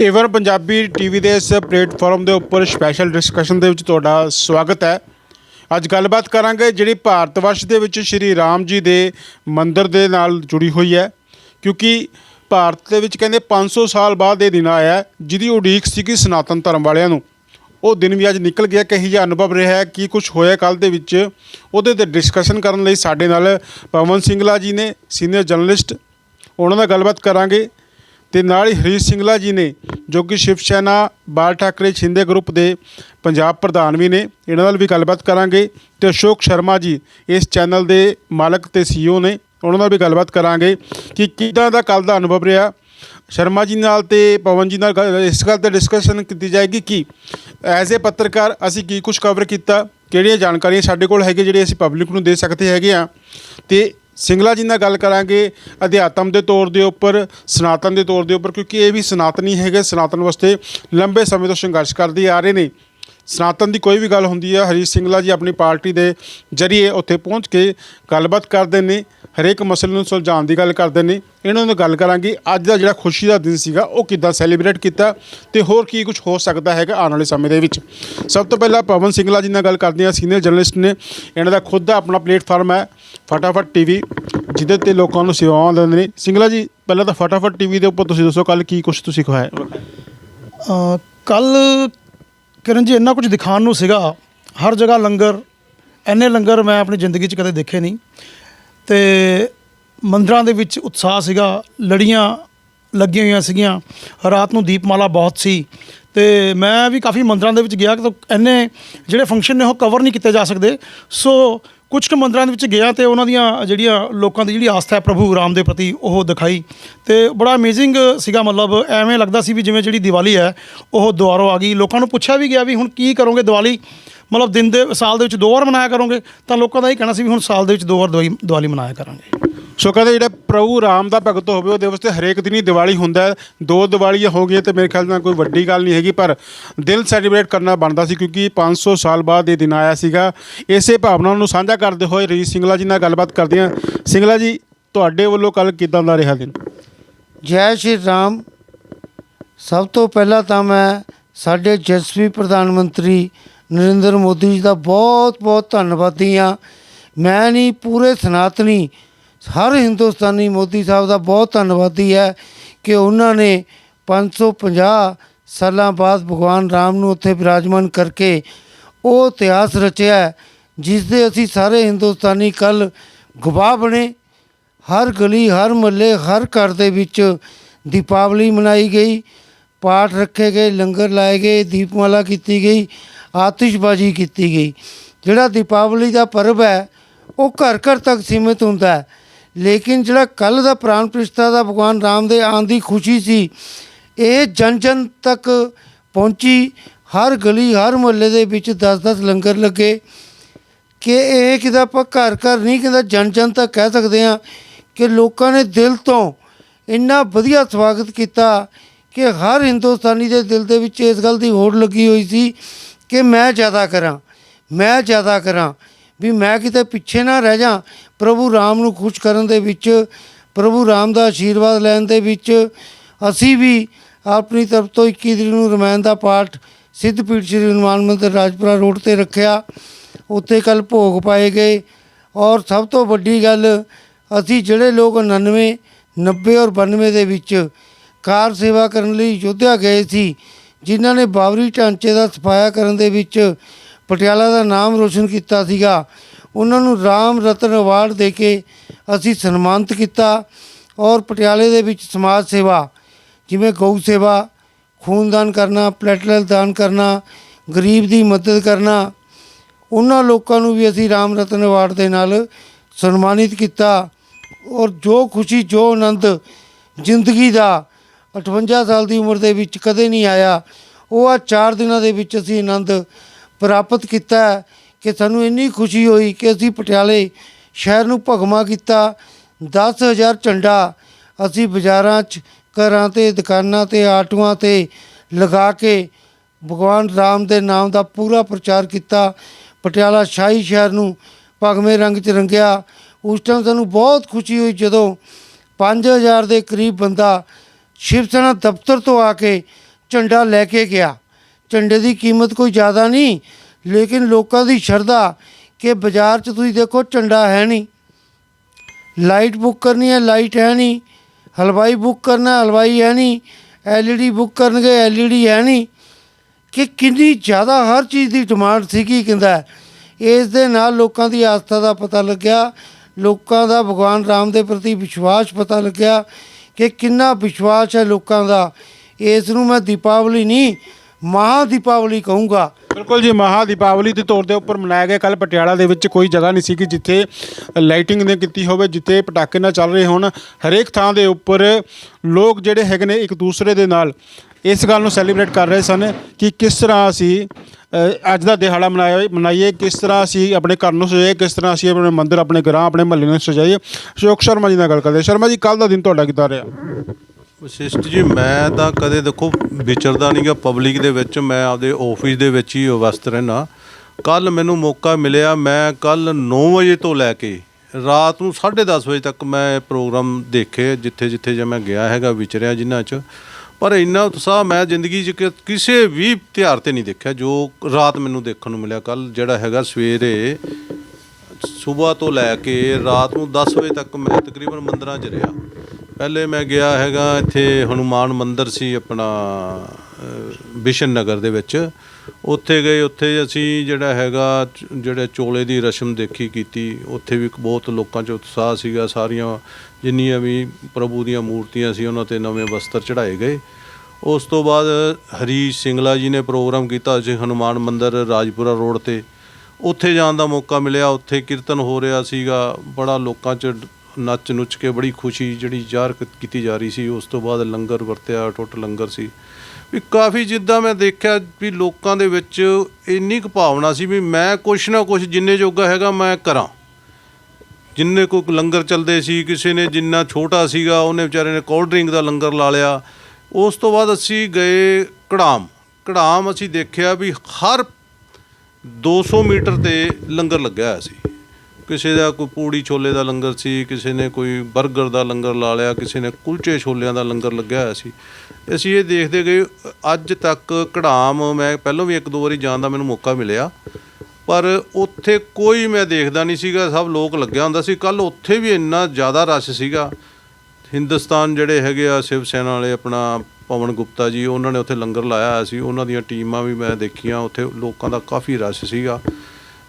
Avon Punjabi TV ਦੇ ਇਸ platform ਦੇ ਉੱਪਰ ਸਪੈਸ਼ਲ ਡਿਸਕਸ਼ਨ ਦੇ ਵਿੱਚ ਤੁਹਾਡਾ ਸਵਾਗਤ ਹੈ। ਅੱਜ ਗੱਲਬਾਤ ਕਰਾਂਗੇ ਜਿਹੜੀ ਭਾਰਤ ਵਰਸ਼ ਦੇ ਵਿੱਚ ਸ਼੍ਰੀ ਰਾਮ ਜੀ ਦੇ ਮੰਦਿਰ ਦੇ ਨਾਲ ਜੁੜੀ ਹੋਈ ਹੈ। ਕਿਉਂਕਿ ਭਾਰਤ ਦੇ ਵਿੱਚ ਕਹਿੰਦੇ 500 ਸਾਲ ਬਾਅਦ ਇਹ ਦਿਨ ਆਇਆ ਜਿਹਦੀ ਉਡੀਕ ਸੀਗੀ ਸਨਾਤਨ ਧਰਮ ਵਾਲਿਆਂ ਨੂੰ। ਉਹ ਦਿਨ ਵੀ ਅੱਜ ਨਿਕਲ ਗਿਆ, ਕਹੀ ਜਿਹਾ ਅਨੁਭਵ ਰਿਹਾ ਹੈ ਕੀ ਕੁਝ ਹੋਇਆ ਕੱਲ ਦੇ ਵਿੱਚ, ਉਹਦੇ ਤੇ ਡਿਸਕਸ਼ਨ ਕਰਨ ਲਈ ਸਾਡੇ ਨਾਲ ਪਵਨ ਸਿੰਗਲਾ ਜੀ ਨੇ ਸੀਨੀਅਰ ਜਰਨਲਿਸਟ ਉਹਨਾਂ ਨਾਲ ਗੱਲਬਾਤ ਕਰਾਂਗੇ। ਤੇ ਨਾਲ ਹੀ ਹਰੀਸ਼ ਸਿੰਗਲਾ ਜੀ ਨੇ, ਜੋ ਕਿ ਸ਼ਿਵ ਸੈਨਾ, ਬਾਲ ਠਾਕਰੇ, ਛਿੰਦੇ ਗਰੁੱਪ ਦੇ ਪੰਜਾਬ ਪ੍ਰਧਾਨ ਵੀ ਨੇ, ਇਹਨਾਂ ਨਾਲ ਵੀ ਗੱਲਬਾਤ ਕਰਾਂਗੇ ਤੇ ਅਸ਼ੋਕ ਸ਼ਰਮਾ ਜੀ ਇਸ ਚੈਨਲ ਦੇ ਮਾਲਕ ਤੇ ਸੀਈਓ ਨੇ, ਉਹਨਾਂ ਨਾਲ ਵੀ ਗੱਲਬਾਤ ਕਰਾਂਗੇ ਕਿ ਕਿੱਦਾਂ ਦਾ ਕੱਲ ਦਾ ਅਨੁਭਵ ਰਿਹਾ। ਸ਼ਰਮਾ ਜੀ ਨਾਲ ਤੇ ਪਵਨ ਜੀ ਨਾਲ ਗੱਲ- ਇਸ ਗੱਲ ਤੇ ਡਿਸਕਸ਼ਨ ਕੀਤੀ ਜਾਏਗੀ ਕਿ ਐਜ਼ ਅ ਪੱਤਰਕਾਰ ਅਸੀਂ ਕੀ ਕੁਝ ਕਵਰ ਕੀਤਾ, ਕਿਹੜੀਆਂ ਜਾਣਕਾਰੀਆਂ ਸਾਡੇ ਕੋਲ ਹੈਗੇ ਜਿਹੜੇ ਅਸੀਂ ਪਬਲਿਕ ਨੂੰ ਦੇ ਸਕਦੇ ਹੈਗੇ ਆ ਤੇ ਸਿੰਗਲਾ ਜੀ ਨਾਲ ਗੱਲ ਕਰਾਂਗੇ ਅਧਿਆਤਮ ਦੇ ਤੌਰ ਦੇ ਉੱਪਰ, ਸਨਾਤਨ ਦੇ ਤੌਰ ਦੇ ਉੱਪਰ, ਕਿਉਂਕਿ ਇਹ ਵੀ ਸਨਾਤਨੀ ਹੈਗੇ, ਸਨਾਤਨ ਵਾਸਤੇ ਲੰਬੇ ਸਮੇਂ ਤੋਂ ਸੰਘਰਸ਼ ਕਰਦੇ ਆ ਰਹੇ ਨੇ। ਸਨਾਤਨ ਦੀ ਕੋਈ ਵੀ ਗੱਲ ਹੁੰਦੀ ਹੈ ਹਰੀਸ਼ ਸਿੰਗਲਾ ਜੀ ਆਪਣੀ ਪਾਰਟੀ ਦੇ ਜਰੀਏ ਉੱਥੇ ਪਹੁੰਚ ਕੇ ਗੱਲਬਾਤ ਕਰਦੇ ਨੇ, ਹਰੇਕ ਮਸਲੇ ਨੂੰ ਸੁਲਝਾਉਣ ਦੀ ਗੱਲ ਕਰਦੇ ਨੇ। ਇਹਨਾਂ ਨੂੰ ਗੱਲ ਕਰਾਂਗੇ, ਅੱਜ ਦਾ ਜਿਹੜਾ ਖੁਸ਼ੀ ਦਾ ਦਿਨ ਸੀਗਾ, ਉਹ ਕਿੱਦਾਂ ਸੈਲੀਬ੍ਰੇਟ ਕੀਤਾ ਤੇ ਹੋਰ ਕੀ ਕੁਝ ਹੋ ਸਕਦਾ ਹੈਗਾ ਆਉਣ ਵਾਲੇ ਸਮੇਂ ਦੇ ਵਿੱਚ। ਸਭ ਤੋਂ ਪਹਿਲਾਂ ਪਵਨ ਸਿੰਗਲਾ ਜੀ ਨਾਲ ਗੱਲ ਕਰਦੇ ਹਾਂ, ਸੀਨੀਅਰ ਜਰਨਲਿਸਟ ਨੇ। ਇਹਨਾਂ ਦਾ ਖੁਦ ਦਾ ਆਪਣਾ ਪਲੇਟਫਾਰਮ ਹੈ ਫਟਾਫਟ ਟੀਵੀ, ਜਿਹਦੇ ਤੇ ਲੋਕਾਂ ਨੂੰ ਸੇਵਾਵਾਂ ਦਿੰਦੇ ਨੇ। ਸਿੰਗਲਾ ਜੀ, ਪਹਿਲਾਂ ਤਾਂ ਫਟਾਫਟ ਟੀਵੀ ਦੇ ਉੱਪਰ ਤੁਸੀਂ ਦੱਸੋ ਕੱਲ ਕੀ ਕੁਝ ਤੁਸੀਂ ਖਵਾਇਆ? ਕੱਲ ਕਿਰਨ ਜੀ, ਇੰਨਾ ਕੁਝ ਦਿਖਾਉਣ ਨੂੰ ਸੀਗਾ। ਹਰ ਜਗ੍ਹਾ ਲੰਗਰ ਐਨੇ ਲੰਗਰ ਮੈਂ ਆਪਣੀ ਜ਼ਿੰਦਗੀ 'ਚ ਕਦੇ ਦੇਖੇ ਨਹੀਂ। ਤੇ ਮੰਦਰਾਂ ਦੇ ਵਿੱਚ ਉਤਸ਼ਾਹ ਸੀਗਾ, ਲੜੀਆਂ ਲੱਗੀਆਂ ਹੋਈਆਂ ਸੀਗੀਆਂ। ਰਾਤ ਨੂੰ ਦੀਪਮਾਲਾ ਬਹੁਤ ਸੀ। ਤੇ ਮੈਂ ਵੀ ਕਾਫੀ ਮੰਦਰਾਂ ਦੇ ਵਿੱਚ ਗਿਆ, ਤਾਂ ਐਨੇ ਜਿਹੜੇ ਫੰਕਸ਼ਨ ਨੇ, ਉਹ ਕਵਰ ਨਹੀਂ ਕੀਤੇ ਜਾ ਸਕਦੇ। ਸੋ ਕੁਝ ਕੁ ਮੰਦਰਾਂ ਦੇ ਵਿੱਚ ਗਿਆ ਤੇ ਉਹਨਾਂ ਦੀਆਂ ਜਿਹੜੀਆਂ ਲੋਕਾਂ ਦੀ ਜਿਹੜੀ ਆਸਥਾ ਹੈ, ਪ੍ਰਭੂ ਰਾਮ ਦੇ ਪ੍ਰਤੀ ਉਹ ਦਿਖਾਈ ਤੇ ਬੜਾ ਅਮੇਜ਼ਿੰਗ ਸੀਗਾ, ਮਤਲਬ ਐਵੇਂ ਲੱਗਦਾ ਸੀ ਵੀ ਜਿਵੇਂ ਜਿਹੜੀ ਦੀਵਾਲੀ ਹੈ, ਉਹ ਦੁਆਰੋਂ ਆ ਗਈ। ਲੋਕਾਂ ਨੂੰ ਪੁੱਛਿਆ ਵੀ ਗਿਆ ਵੀ ਹੁਣ ਕੀ ਕਰੋਗੇ ਦੀਵਾਲੀ? ਮਤਲਬ ਦਿਨ ਦੇ, ਸਾਲ ਦੇ ਵਿੱਚ ਦੋ ਵਾਰ ਮਨਾਇਆ ਕਰੋਗੇ, ਤਾਂ ਲੋਕਾਂ ਦਾ ਇਹ ਕਹਿਣਾ ਸੀ ਵੀ ਹੁਣ ਸਾਲ ਦੇ ਵਿੱਚ ਦੋ ਵਾਰ ਦੀਵਾਲੀ ਦੀਵਾਲੀ ਮਨਾਇਆ ਕਰਾਂਗੇ। ਸੋ ਕਹਿੰਦੇ ਜਿਹੜਾ ਪ੍ਰਭੂ ਰਾਮ ਦਾ ਭਗਤ ਹੋਵੇ ਉਹ ਦਿਵਸ 'ਤੇ ਹਰੇਕ ਦਿਨ ਹੀ ਦੀਵਾਲੀ ਹੁੰਦਾ ਦੋ ਦੀਵਾਲੀਆਂ ਹੋ ਗਈਆਂ ਤੇ ਮੇਰੇ ਖਿਆਲ ਨਾਲ ਕੋਈ ਵੱਡੀ ਗੱਲ ਨਹੀਂ ਹੈਗੀ, ਪਰ ਦਿਲ ਸੈਲੀਬ੍ਰੇਟ ਕਰਨਾ ਬਣਦਾ ਸੀ ਕਿਉਂਕਿ 500 ਸਾਲ ਬਾਅਦ ਇਹ ਦਿਨ ਆਇਆ ਸੀਗਾ। ਇਸੇ ਭਾਵਨਾ ਨੂੰ ਸਾਂਝਾ ਕਰਦੇ ਹੋਏ ਰੀ ਸਿੰਗਲਾ ਜੀ ਨਾਲ ਗੱਲਬਾਤ ਕਰਦੇ ਹਾਂ। ਸਿੰਗਲਾ ਜੀ, ਤੁਹਾਡੇ ਵੱਲੋਂ ਕੱਲ ਕਿਦਾਂ ਦਾ ਰਿਹਾ ਦਿਨ? ਜੈ ਸ਼੍ਰੀ ਰਾਮ। ਸਭ ਤੋਂ ਪਹਿਲਾਂ ਤਾਂ ਮੈਂ ਸਾਡੇ ਜਸਵੀ ਪ੍ਰਧਾਨ ਮੰਤਰੀ ਨਰਿੰਦਰ ਮੋਦੀ ਜੀ ਦਾ ਬਹੁਤ ਬਹੁਤ ਧੰਨਵਾਦੀ ਹਾਂ। ਮੈਂ ਨਹੀਂ, ਪੂਰੇ ਸਨਾਤਨੀ ਹਰ ਹਿੰਦੁਸਤਾਨੀ ਮੋਦੀ ਸਾਹਿਬ ਦਾ ਬਹੁਤ ਧੰਨਵਾਦੀ ਹੈ ਕਿ ਉਹਨਾਂ ਨੇ 550 ਸਾਲਾਂ ਬਾਅਦ ਭਗਵਾਨ ਰਾਮ ਨੂੰ ਉੱਥੇ ਵਿਰਾਜਮਾਨ ਕਰਕੇ ਉਹ ਇਤਿਹਾਸ ਰਚਿਆ ਹੈ, ਜਿਸ ਦੇ ਅਸੀਂ ਸਾਰੇ ਹਿੰਦੁਸਤਾਨੀ ਕੱਲ ਗਵਾਹ ਬਣੇ। ਹਰ ਗਲੀ ਹਰ ਮਹੱਲੇ ਹਰ ਘਰ ਦੇ ਵਿੱਚ ਦੀਪਾਵਲੀ ਮਨਾਈ ਗਈ ਪਾਠ ਰੱਖੇ ਗਏ ਲੰਗਰ ਲਾਏ ਗਏ ਦੀਪਮਾਲਾ ਕੀਤੀ ਗਈ ਆਤਿਸ਼ਬਾਜ਼ੀ ਕੀਤੀ ਗਈ। ਜਿਹੜਾ ਦੀਪਾਵਲੀ ਦਾ ਪਰਬ ਹੈ ਉਹ ਘਰ ਘਰ ਤੱਕ ਸੀਮਿਤ ਹੁੰਦਾ ਹੈ। ਲੇਕਿਨ ਜਿਹੜਾ ਕੱਲ ਦਾ ਪ੍ਰਾਣ ਪ੍ਰਤਿਸ਼ਠਾ ਦਾ ਭਗਵਾਨ ਰਾਮ ਦੇ ਆਉਣ ਦੀ ਖੁਸ਼ੀ ਸੀ, ਇਹ ਜਨ ਜਨ ਤੱਕ ਪਹੁੰਚੀ। ਹਰ ਗਲੀ, ਹਰ ਮੁਹੱਲੇ ਦੇ ਵਿੱਚ 10-10 ਲੰਗਰ ਲੱਗੇ। ਕਿ ਇਹ ਕਿਦਾ ਆਪਾਂ ਘਰ ਘਰ ਨਹੀਂ ਕਹਿੰਦਾ ਜਨ ਜਨ ਤੱਕ ਕਹਿ ਸਕਦੇ ਆ ਕਿ ਲੋਕਾਂ ਨੇ ਦਿਲ ਤੋਂ ਇੰਨਾ ਵਧੀਆ ਸਵਾਗਤ ਕੀਤਾ ਕਿ ਹਰ ਹਿੰਦੁਸਤਾਨੀ ਦੇ ਦਿਲ ਦੇ ਵਿੱਚ ਇਸ ਗੱਲ ਦੀ ਹੋੜ ਲੱਗੀ ਹੋਈ ਸੀ ਕਿ ਮੈਂ ਜ਼ਿਆਦਾ ਕਰਾਂ, ਮੈਂ ਜ਼ਿਆਦਾ ਕਰਾਂ, ਵੀ ਮੈਂ ਕਿਤੇ ਪਿੱਛੇ ਨਾ ਰਹਿ ਜਾ। ਪ੍ਰਭੂ ਰਾਮ ਨੂੰ ਖੁਸ਼ ਕਰਨ ਦੇ ਵਿੱਚ, ਪ੍ਰਭੂ ਰਾਮ ਦਾ ਆਸ਼ੀਰਵਾਦ ਲੈਣ ਦੇ ਵਿੱਚ, ਅਸੀਂ ਵੀ ਆਪਣੀ ਤਰਫ ਤੋਂ 21 ਤਰੀਕ ਨੂੰ ਰਮਾਇਣ ਦਾ ਪਾਠ ਸਿੱਧਪੀਠ ਸ੍ਰੀ ਹਨੂਮਾਨ ਮੰਦਿਰ ਰਾਜਪੁਰਾ ਰੋਡ ਤੇ ਰੱਖਿਆ। ਉੱਥੇ ਕੱਲ ਭੋਗ ਪਾਏ ਗਏ। ਔਰ ਸਭ ਤੋਂ ਵੱਡੀ ਗੱਲ, ਅਸੀਂ ਜਿਹੜੇ ਲੋਕ 99 90 ਔਰ 92 ਦੇ ਵਿੱਚ ਕਾਰ ਸੇਵਾ ਕਰਨ ਲਈ ਯੋਧਿਆ ਗਏ ਸੀ, ਜਿਨ੍ਹਾਂ ਨੇ ਬਾਬਰੀ ਢਾਂਚੇ ਦਾ ਸਫਾਇਆ ਕਰਨ ਦੇ ਵਿੱਚ ਪਟਿਆਲਾ ਦਾ ਨਾਮ ਰੋਸ਼ਨ ਕੀਤਾ ਸੀਗਾ ਉਹਨਾਂ ਨੂੰ ਰਾਮ ਰਤਨ ਅਵਾਰਡ ਦੇ ਕੇ ਅਸੀਂ ਸਨਮਾਨਿਤ ਕੀਤਾ ਔਰ ਪਟਿਆਲੇ ਦੇ ਵਿੱਚ ਸਮਾਜ ਸੇਵਾ, ਜਿਵੇਂ ਗਊ ਸੇਵਾ, ਖੂਨਦਾਨ ਕਰਨਾ ਪਲੇਟਲੈਟ ਦਾਨ ਕਰਨਾ, ਗਰੀਬ ਦੀ ਮਦਦ ਕਰਨਾ, ਉਹਨਾਂ ਲੋਕਾਂ ਨੂੰ ਵੀ ਅਸੀਂ ਰਾਮ ਰਤਨ ਅਵਾਰਡ ਦੇ ਨਾਲ ਸਨਮਾਨਿਤ ਕੀਤਾ ਔਰ ਜੋ ਖੁਸ਼ੀ, ਜੋ ਆਨੰਦ ਜ਼ਿੰਦਗੀ ਦਾ 58 ਸਾਲ ਦੀ ਉਮਰ ਦੇ ਵਿੱਚ ਕਦੇ ਨਹੀਂ ਆਇਆ, ਉਹ ਆ 4 ਦਿਨਾਂ ਦੇ ਵਿੱਚ ਅਸੀਂ ਆਨੰਦ ਪ੍ਰਾਪਤ ਕੀਤਾ ਕਿ ਸਾਨੂੰ ਇੰਨੀ ਖੁਸ਼ੀ ਹੋਈ ਕਿ ਅਸੀਂ ਪਟਿਆਲੇ ਸ਼ਹਿਰ ਨੂੰ ਭਗਮਾ ਕੀਤਾ। 10000 ਝੰਡਾ ਅਸੀਂ ਬਾਜ਼ਾਰਾਂ 'ਚ, ਘਰਾਂ ਤੇ, ਦੁਕਾਨਾਂ ਤੇ, ਆਟੋਆਂ ਤੇ ਲਗਾ ਕੇ ਭਗਵਾਨ ਰਾਮ ਦੇ ਨਾਮ ਦਾ ਪੂਰਾ ਪ੍ਰਚਾਰ ਕੀਤਾ। ਪਟਿਆਲਾ ਸ਼ਾਹੀ ਸ਼ਹਿਰ ਨੂੰ ਭਗਵੇਂ ਰੰਗ 'ਚ ਰੰਗਿਆ। ਉਸ ਟਾਈਮ ਸਾਨੂੰ ਬਹੁਤ ਖੁਸ਼ੀ ਹੋਈ ਜਦੋਂ 5000 ਦੇ ਕਰੀਬ ਬੰਦਾ ਸ਼ਿਵ ਸੈਨਾ ਦਫ਼ਤਰ ਤੋਂ ਆ ਕੇ ਝੰਡਾ ਲੈ ਕੇ ਗਿਆ। ਝੰਡੇ ਦੀ ਕੀਮਤ ਕੋਈ ਜ਼ਿਆਦਾ ਨਹੀਂ ਲੇਕਿਨ ਲੋਕਾਂ ਦੀ ਸ਼ਰਧਾ ਕਿ ਬਾਜ਼ਾਰ 'ਚ ਤੁਸੀਂ ਦੇਖੋ ਝੰਡਾ ਹੈ ਨਹੀਂ। ਲਾਈਟ ਬੁੱਕ ਕਰਨੀ ਹੈ, ਲਾਈਟ ਹੈ ਨਹੀਂ। ਹਲਵਾਈ ਬੁੱਕ ਕਰਨਾ ਹਲਵਾਈ ਹੈ ਨਹੀਂ। ਐਲਈਡੀ ਬੁੱਕ ਕਰਨਗੇ, ਐਲਈਡੀ ਹੈ ਨਹੀਂ। ਕਿ ਕਿੰਨੀ ਜ਼ਿਆਦਾ ਹਰ ਚੀਜ਼ ਦੀ ਡਿਮਾਂਡ ਸੀਗੀ, ਕਹਿੰਦਾ ਇਸ ਦੇ ਨਾਲ ਲੋਕਾਂ ਦੀ ਆਸਥਾ ਦਾ ਪਤਾ ਲੱਗਿਆ। ਲੋਕਾਂ ਦਾ ਭਗਵਾਨ ਰਾਮ ਦੇ ਪ੍ਰਤੀ ਵਿਸ਼ਵਾਸ ਪਤਾ ਲੱਗਿਆ ਕਿ ਕਿੰਨਾ ਵਿਸ਼ਵਾਸ ਹੈ ਲੋਕਾਂ ਦਾ। ਇਸ ਨੂੰ ਮੈਂ ਦੀਪਾਵਲੀ ਨਹੀਂ ਮਹਾ ਦੀਪਾਵਲੀ ਕਹੂੰਗਾ। ਬਿਲਕੁਲ ਜੀ ਮਹਾ ਦੀਪਾਵਲੀ ਦੇ ਤੌਰ ਦੇ ਉੱਪਰ ਮਨਾਇਆ ਗਿਆ। ਕੱਲ ਪਟਿਆਲਾ ਦੇ ਵਿੱਚ ਕੋਈ ਜਗ੍ਹਾ ਨਹੀਂ ਸੀ ਕਿ ਜਿੱਥੇ ਲਾਈਟਿੰਗ ਨੇ ਕੀਤੀ ਹੋਵੇ, ਜਿੱਥੇ ਪਟਾਕੇ ਨਾ ਚੱਲ ਰਹੇ ਹੋਣ। ਹਰੇਕ ਥਾਂ ਦੇ ਉੱਪਰ ਲੋਕ ਜਿਹੜੇ ਹੈਗੇ ਨੇ ਇੱਕ ਦੂਸਰੇ ਦੇ ਨਾਲ ਇਸ ਗੱਲ ਨੂੰ ਸੈਲੀਬ੍ਰੇਟ ਕਰ ਰਹੇ ਸਨ ਕਿ ਕਿਸ ਤਰ੍ਹਾਂ ਅਸੀਂ ਅੱਜ ਦਾ ਦਿਹਾੜਾ ਮਨਾਇਆ, ਮਨਾਈਏ, ਕਿਸ ਤਰ੍ਹਾਂ ਅਸੀਂ ਆਪਣੇ ਘਰ ਨੂੰ ਸਜਾਈਏ, ਕਿਸ ਤਰ੍ਹਾਂ ਅਸੀਂ ਆਪਣੇ ਮੰਦਿਰ, ਆਪਣੇ ਗ੍ਰਾਂ ਆਪਣੇ ਮਹੱਲੇ ਨੂੰ ਸਜਾਈਏ। ਅਸ਼ੋਕ ਸ਼ਰਮਾ ਜੀ ਨਾਲ ਗੱਲ ਕਰਦੇ ਸ਼ਰਮਾ ਜੀ ਕੱਲ ਦਾ ਦਿਨ ਤੁਹਾਡਾ ਕਿੱਦਾਂ ਰਿਹਾ? ਵਸ਼ਿਸ਼ਟ ਜੀ, ਮੈਂ ਤਾਂ ਕਦੇ ਦੇਖੋ ਵਿਚਰਦਾ ਨਹੀਂਗਾ ਪਬਲਿਕ ਦੇ ਵਿੱਚ, ਮੈਂ ਆਪਦੇ ਆਫਿਸ ਦੇ ਵਿੱਚ ਹੀ ਵਿਵਸਥ ਰਹਿਣਾ ਕੱਲ ਮੈਨੂੰ ਮੌਕਾ ਮਿਲਿਆ, ਮੈਂ ਕੱਲ 9 ਵਜੇ ਤੋਂ ਲੈ ਕੇ ਰਾਤ ਨੂੰ 10:30 ਵਜੇ ਤੱਕ ਮੈਂ ਪ੍ਰੋਗਰਾਮ ਦੇਖੇ ਜਿੱਥੇ ਜਿੱਥੇ ਜੇ ਮੈਂ ਗਿਆ ਹੈਗਾ, ਵਿਚਰਿਆ ਜਿਨ੍ਹਾਂ 'ਚ। ਪਰ ਇੰਨਾ ਉਤਸ਼ਾਹ ਮੈਂ ਜ਼ਿੰਦਗੀ 'ਚ ਕਿ- ਕਿਸੇ ਵੀ ਤਿਉਹਾਰ ਤੇ ਨਹੀਂ ਦੇਖਿਆ, ਜੋ ਰਾਤ ਮੈਨੂੰ ਦੇਖਣ ਨੂੰ ਮਿਲਿਆ ਕੱਲ ਜਿਹੜਾ ਹੈਗਾ ਸਵੇਰੇ ਸਵੇਰ ਤੋਂ ਲੈ ਕੇ ਰਾਤ ਨੂੰ 10 ਵਜੇ ਤੱਕ ਮੈਂ ਤਕਰੀਬਨ ਮੰਦਰਾਂ 'ਚ ਰਿਹਾ। ਪਹਿਲੇ ਮੈਂ ਗਿਆ ਹੈਗਾ ਇੱਥੇ ਹਨੂਮਾਨ ਮੰਦਿਰ ਸੀ ਆਪਣਾ ਬਿਸ਼ਨ ਨਗਰ ਦੇ ਵਿੱਚ। ਉੱਥੇ ਗਏ, ਉੱਥੇ ਅਸੀਂ ਜਿਹੜਾ ਹੈਗਾ, ਜਿਹੜੇ ਚੋਲੇ ਦੀ ਰਸਮ ਦੇਖੀ ਕੀਤੀ, ਉੱਥੇ ਵੀ ਬਹੁਤ ਲੋਕਾਂ 'ਚ ਉਤਸ਼ਾਹ ਸੀਗਾ। ਸਾਰੀਆਂ ਜਿੰਨੀਆਂ ਵੀ ਪ੍ਰਭੂ ਦੀਆਂ ਮੂਰਤੀਆਂ ਸੀ, ਉਹਨਾਂ ਤੇ ਨਵੇਂ ਵਸਤਰ ਚੜਾਏ ਗਏ। ਉਸ ਤੋਂ ਬਾਅਦ ਹਰੀਸ਼ ਸਿੰਗਲਾ ਜੀ ਨੇ ਪ੍ਰੋਗਰਾਮ ਕੀਤਾ ਸੀ ਹਨੂਮਾਨ ਮੰਦਿਰ ਰਾਜਪੁਰਾ ਰੋਡ ਤੇ। ਉੱਥੇ ਜਾਣ ਦਾ ਮੌਕਾ ਮਿਲਿਆ, ਉੱਥੇ ਕੀਰਤਨ ਹੋ ਰਿਹਾ ਸੀਗਾ। ਬੜਾ ਲੋਕਾਂ 'ਚ ਨੱਚ ਨੁੱਚ ਕੇ ਬੜੀ ਖੁਸ਼ੀ ਜਿਹੜੀ ਜ਼ਾਹਰ ਕ- ਕੀਤੀ ਜਾ ਰਹੀ ਸੀ। ਉਸ ਤੋਂ ਬਾਅਦ ਲੰਗਰ ਵਰਤਿਆ, ਟੁੱਟ ਲੰਗਰ ਸੀ। ਵੀ ਕਾਫੀ ਜਿੱਦਾਂ ਮੈਂ ਦੇਖਿਆ ਵੀ ਲੋਕਾਂ ਦੇ ਵਿੱਚ ਇੰਨੀ ਕੁ ਭਾਵਨਾ ਸੀ ਵੀ ਮੈਂ ਕੁਛ ਨਾ ਕੁਛ ਜਿੰਨੇ ਜੋਗਾ ਹੈਗਾ ਮੈਂ ਕਰਾਂ। ਜਿੰਨੇ ਕੋ ਲੰਗਰ ਚੱਲਦੇ ਸੀ, ਕਿਸੇ ਨੇ ਜਿੰਨਾ ਛੋਟਾ ਸੀਗਾ, ਉਹਨੇ ਵਿਚਾਰੇ ਨੇ ਕੋਲਡ ਡਰਿੰਕ ਦਾ ਲੰਗਰ ਲਾ ਲਿਆ। ਉਸ ਤੋਂ ਬਾਅਦ ਅਸੀਂ ਗਏ ਕੜਾਮ। ਕੜਾਮ ਅਸੀਂ ਦੇਖਿਆ ਵੀ ਹਰ 200 ਮੀਟਰ ਤੇ ਲੰਗਰ ਲੱਗਿਆ ਹੋਇਆ ਸੀ। ਕਿਸੇ ਦਾ ਕੋਈ ਪੂੜੀ ਛੋਲੇ ਦਾ ਲੰਗਰ ਸੀ, ਕਿਸੇ ਨੇ ਕੋਈ 버ਗਰ ਦਾ ਲੰਗਰ ਲਾ ਲਿਆ, ਕਿਸੇ ਨੇ ਕੁਲਚੇ ਛੋਲਿਆਂ ਦਾ ਲੰਗਰ ਲੱਗਿਆ ਹੋਇਆ ਸੀ। ਅਸੀਂ ਇਹ ਦੇਖਦੇ ਗਏ, ਅੱਜ ਤੱਕ ਕੜਾਮ ਮੈਂ ਪਹਿਲਾਂ ਵੀ ਇੱਕ ਦੋ ਵਾਰੀ ਜਾਣ ਦਾ ਮੈਨੂੰ ਮੌਕਾ ਮਿਲਿਆ, ਪਰ ਉੱਥੇ ਕੋਈ ਮੈਂ ਦੇਖਦਾ ਨਹੀਂ ਸੀਗਾ, ਸਭ ਲੋਕ ਲੱਗਿਆ ਹੁੰਦਾ ਸੀ। ਕੱਲ ਉੱਥੇ ਵੀ ਇੰਨਾ ਜ਼ਿਆਦਾ ਰਸ਼ ਸੀਗਾ। ਹਿੰਦੁਸਤਾਨ ਜਿਹੜੇ ਹੈਗੇ ਆ, ਸ਼ਿਵ ਸੈਨਾ ਵਾਲੇ ਆਪਣਾ ਪਵਨ ਗੁਪਤਾ ਜੀ, ਉਹਨਾਂ ਨੇ ਉੱਥੇ ਲੰਗਰ ਲਾਇਆ ਹੋਇਆ ਸੀ। ਉਹਨਾਂ ਦੀਆਂ ਟੀਮਾਂ ਵੀ ਮੈਂ ਦੇਖੀਆਂ, ਉੱਥੇ ਲੋਕਾਂ ਦਾ ਕਾਫੀ ਰਸ਼ ਸੀਗਾ।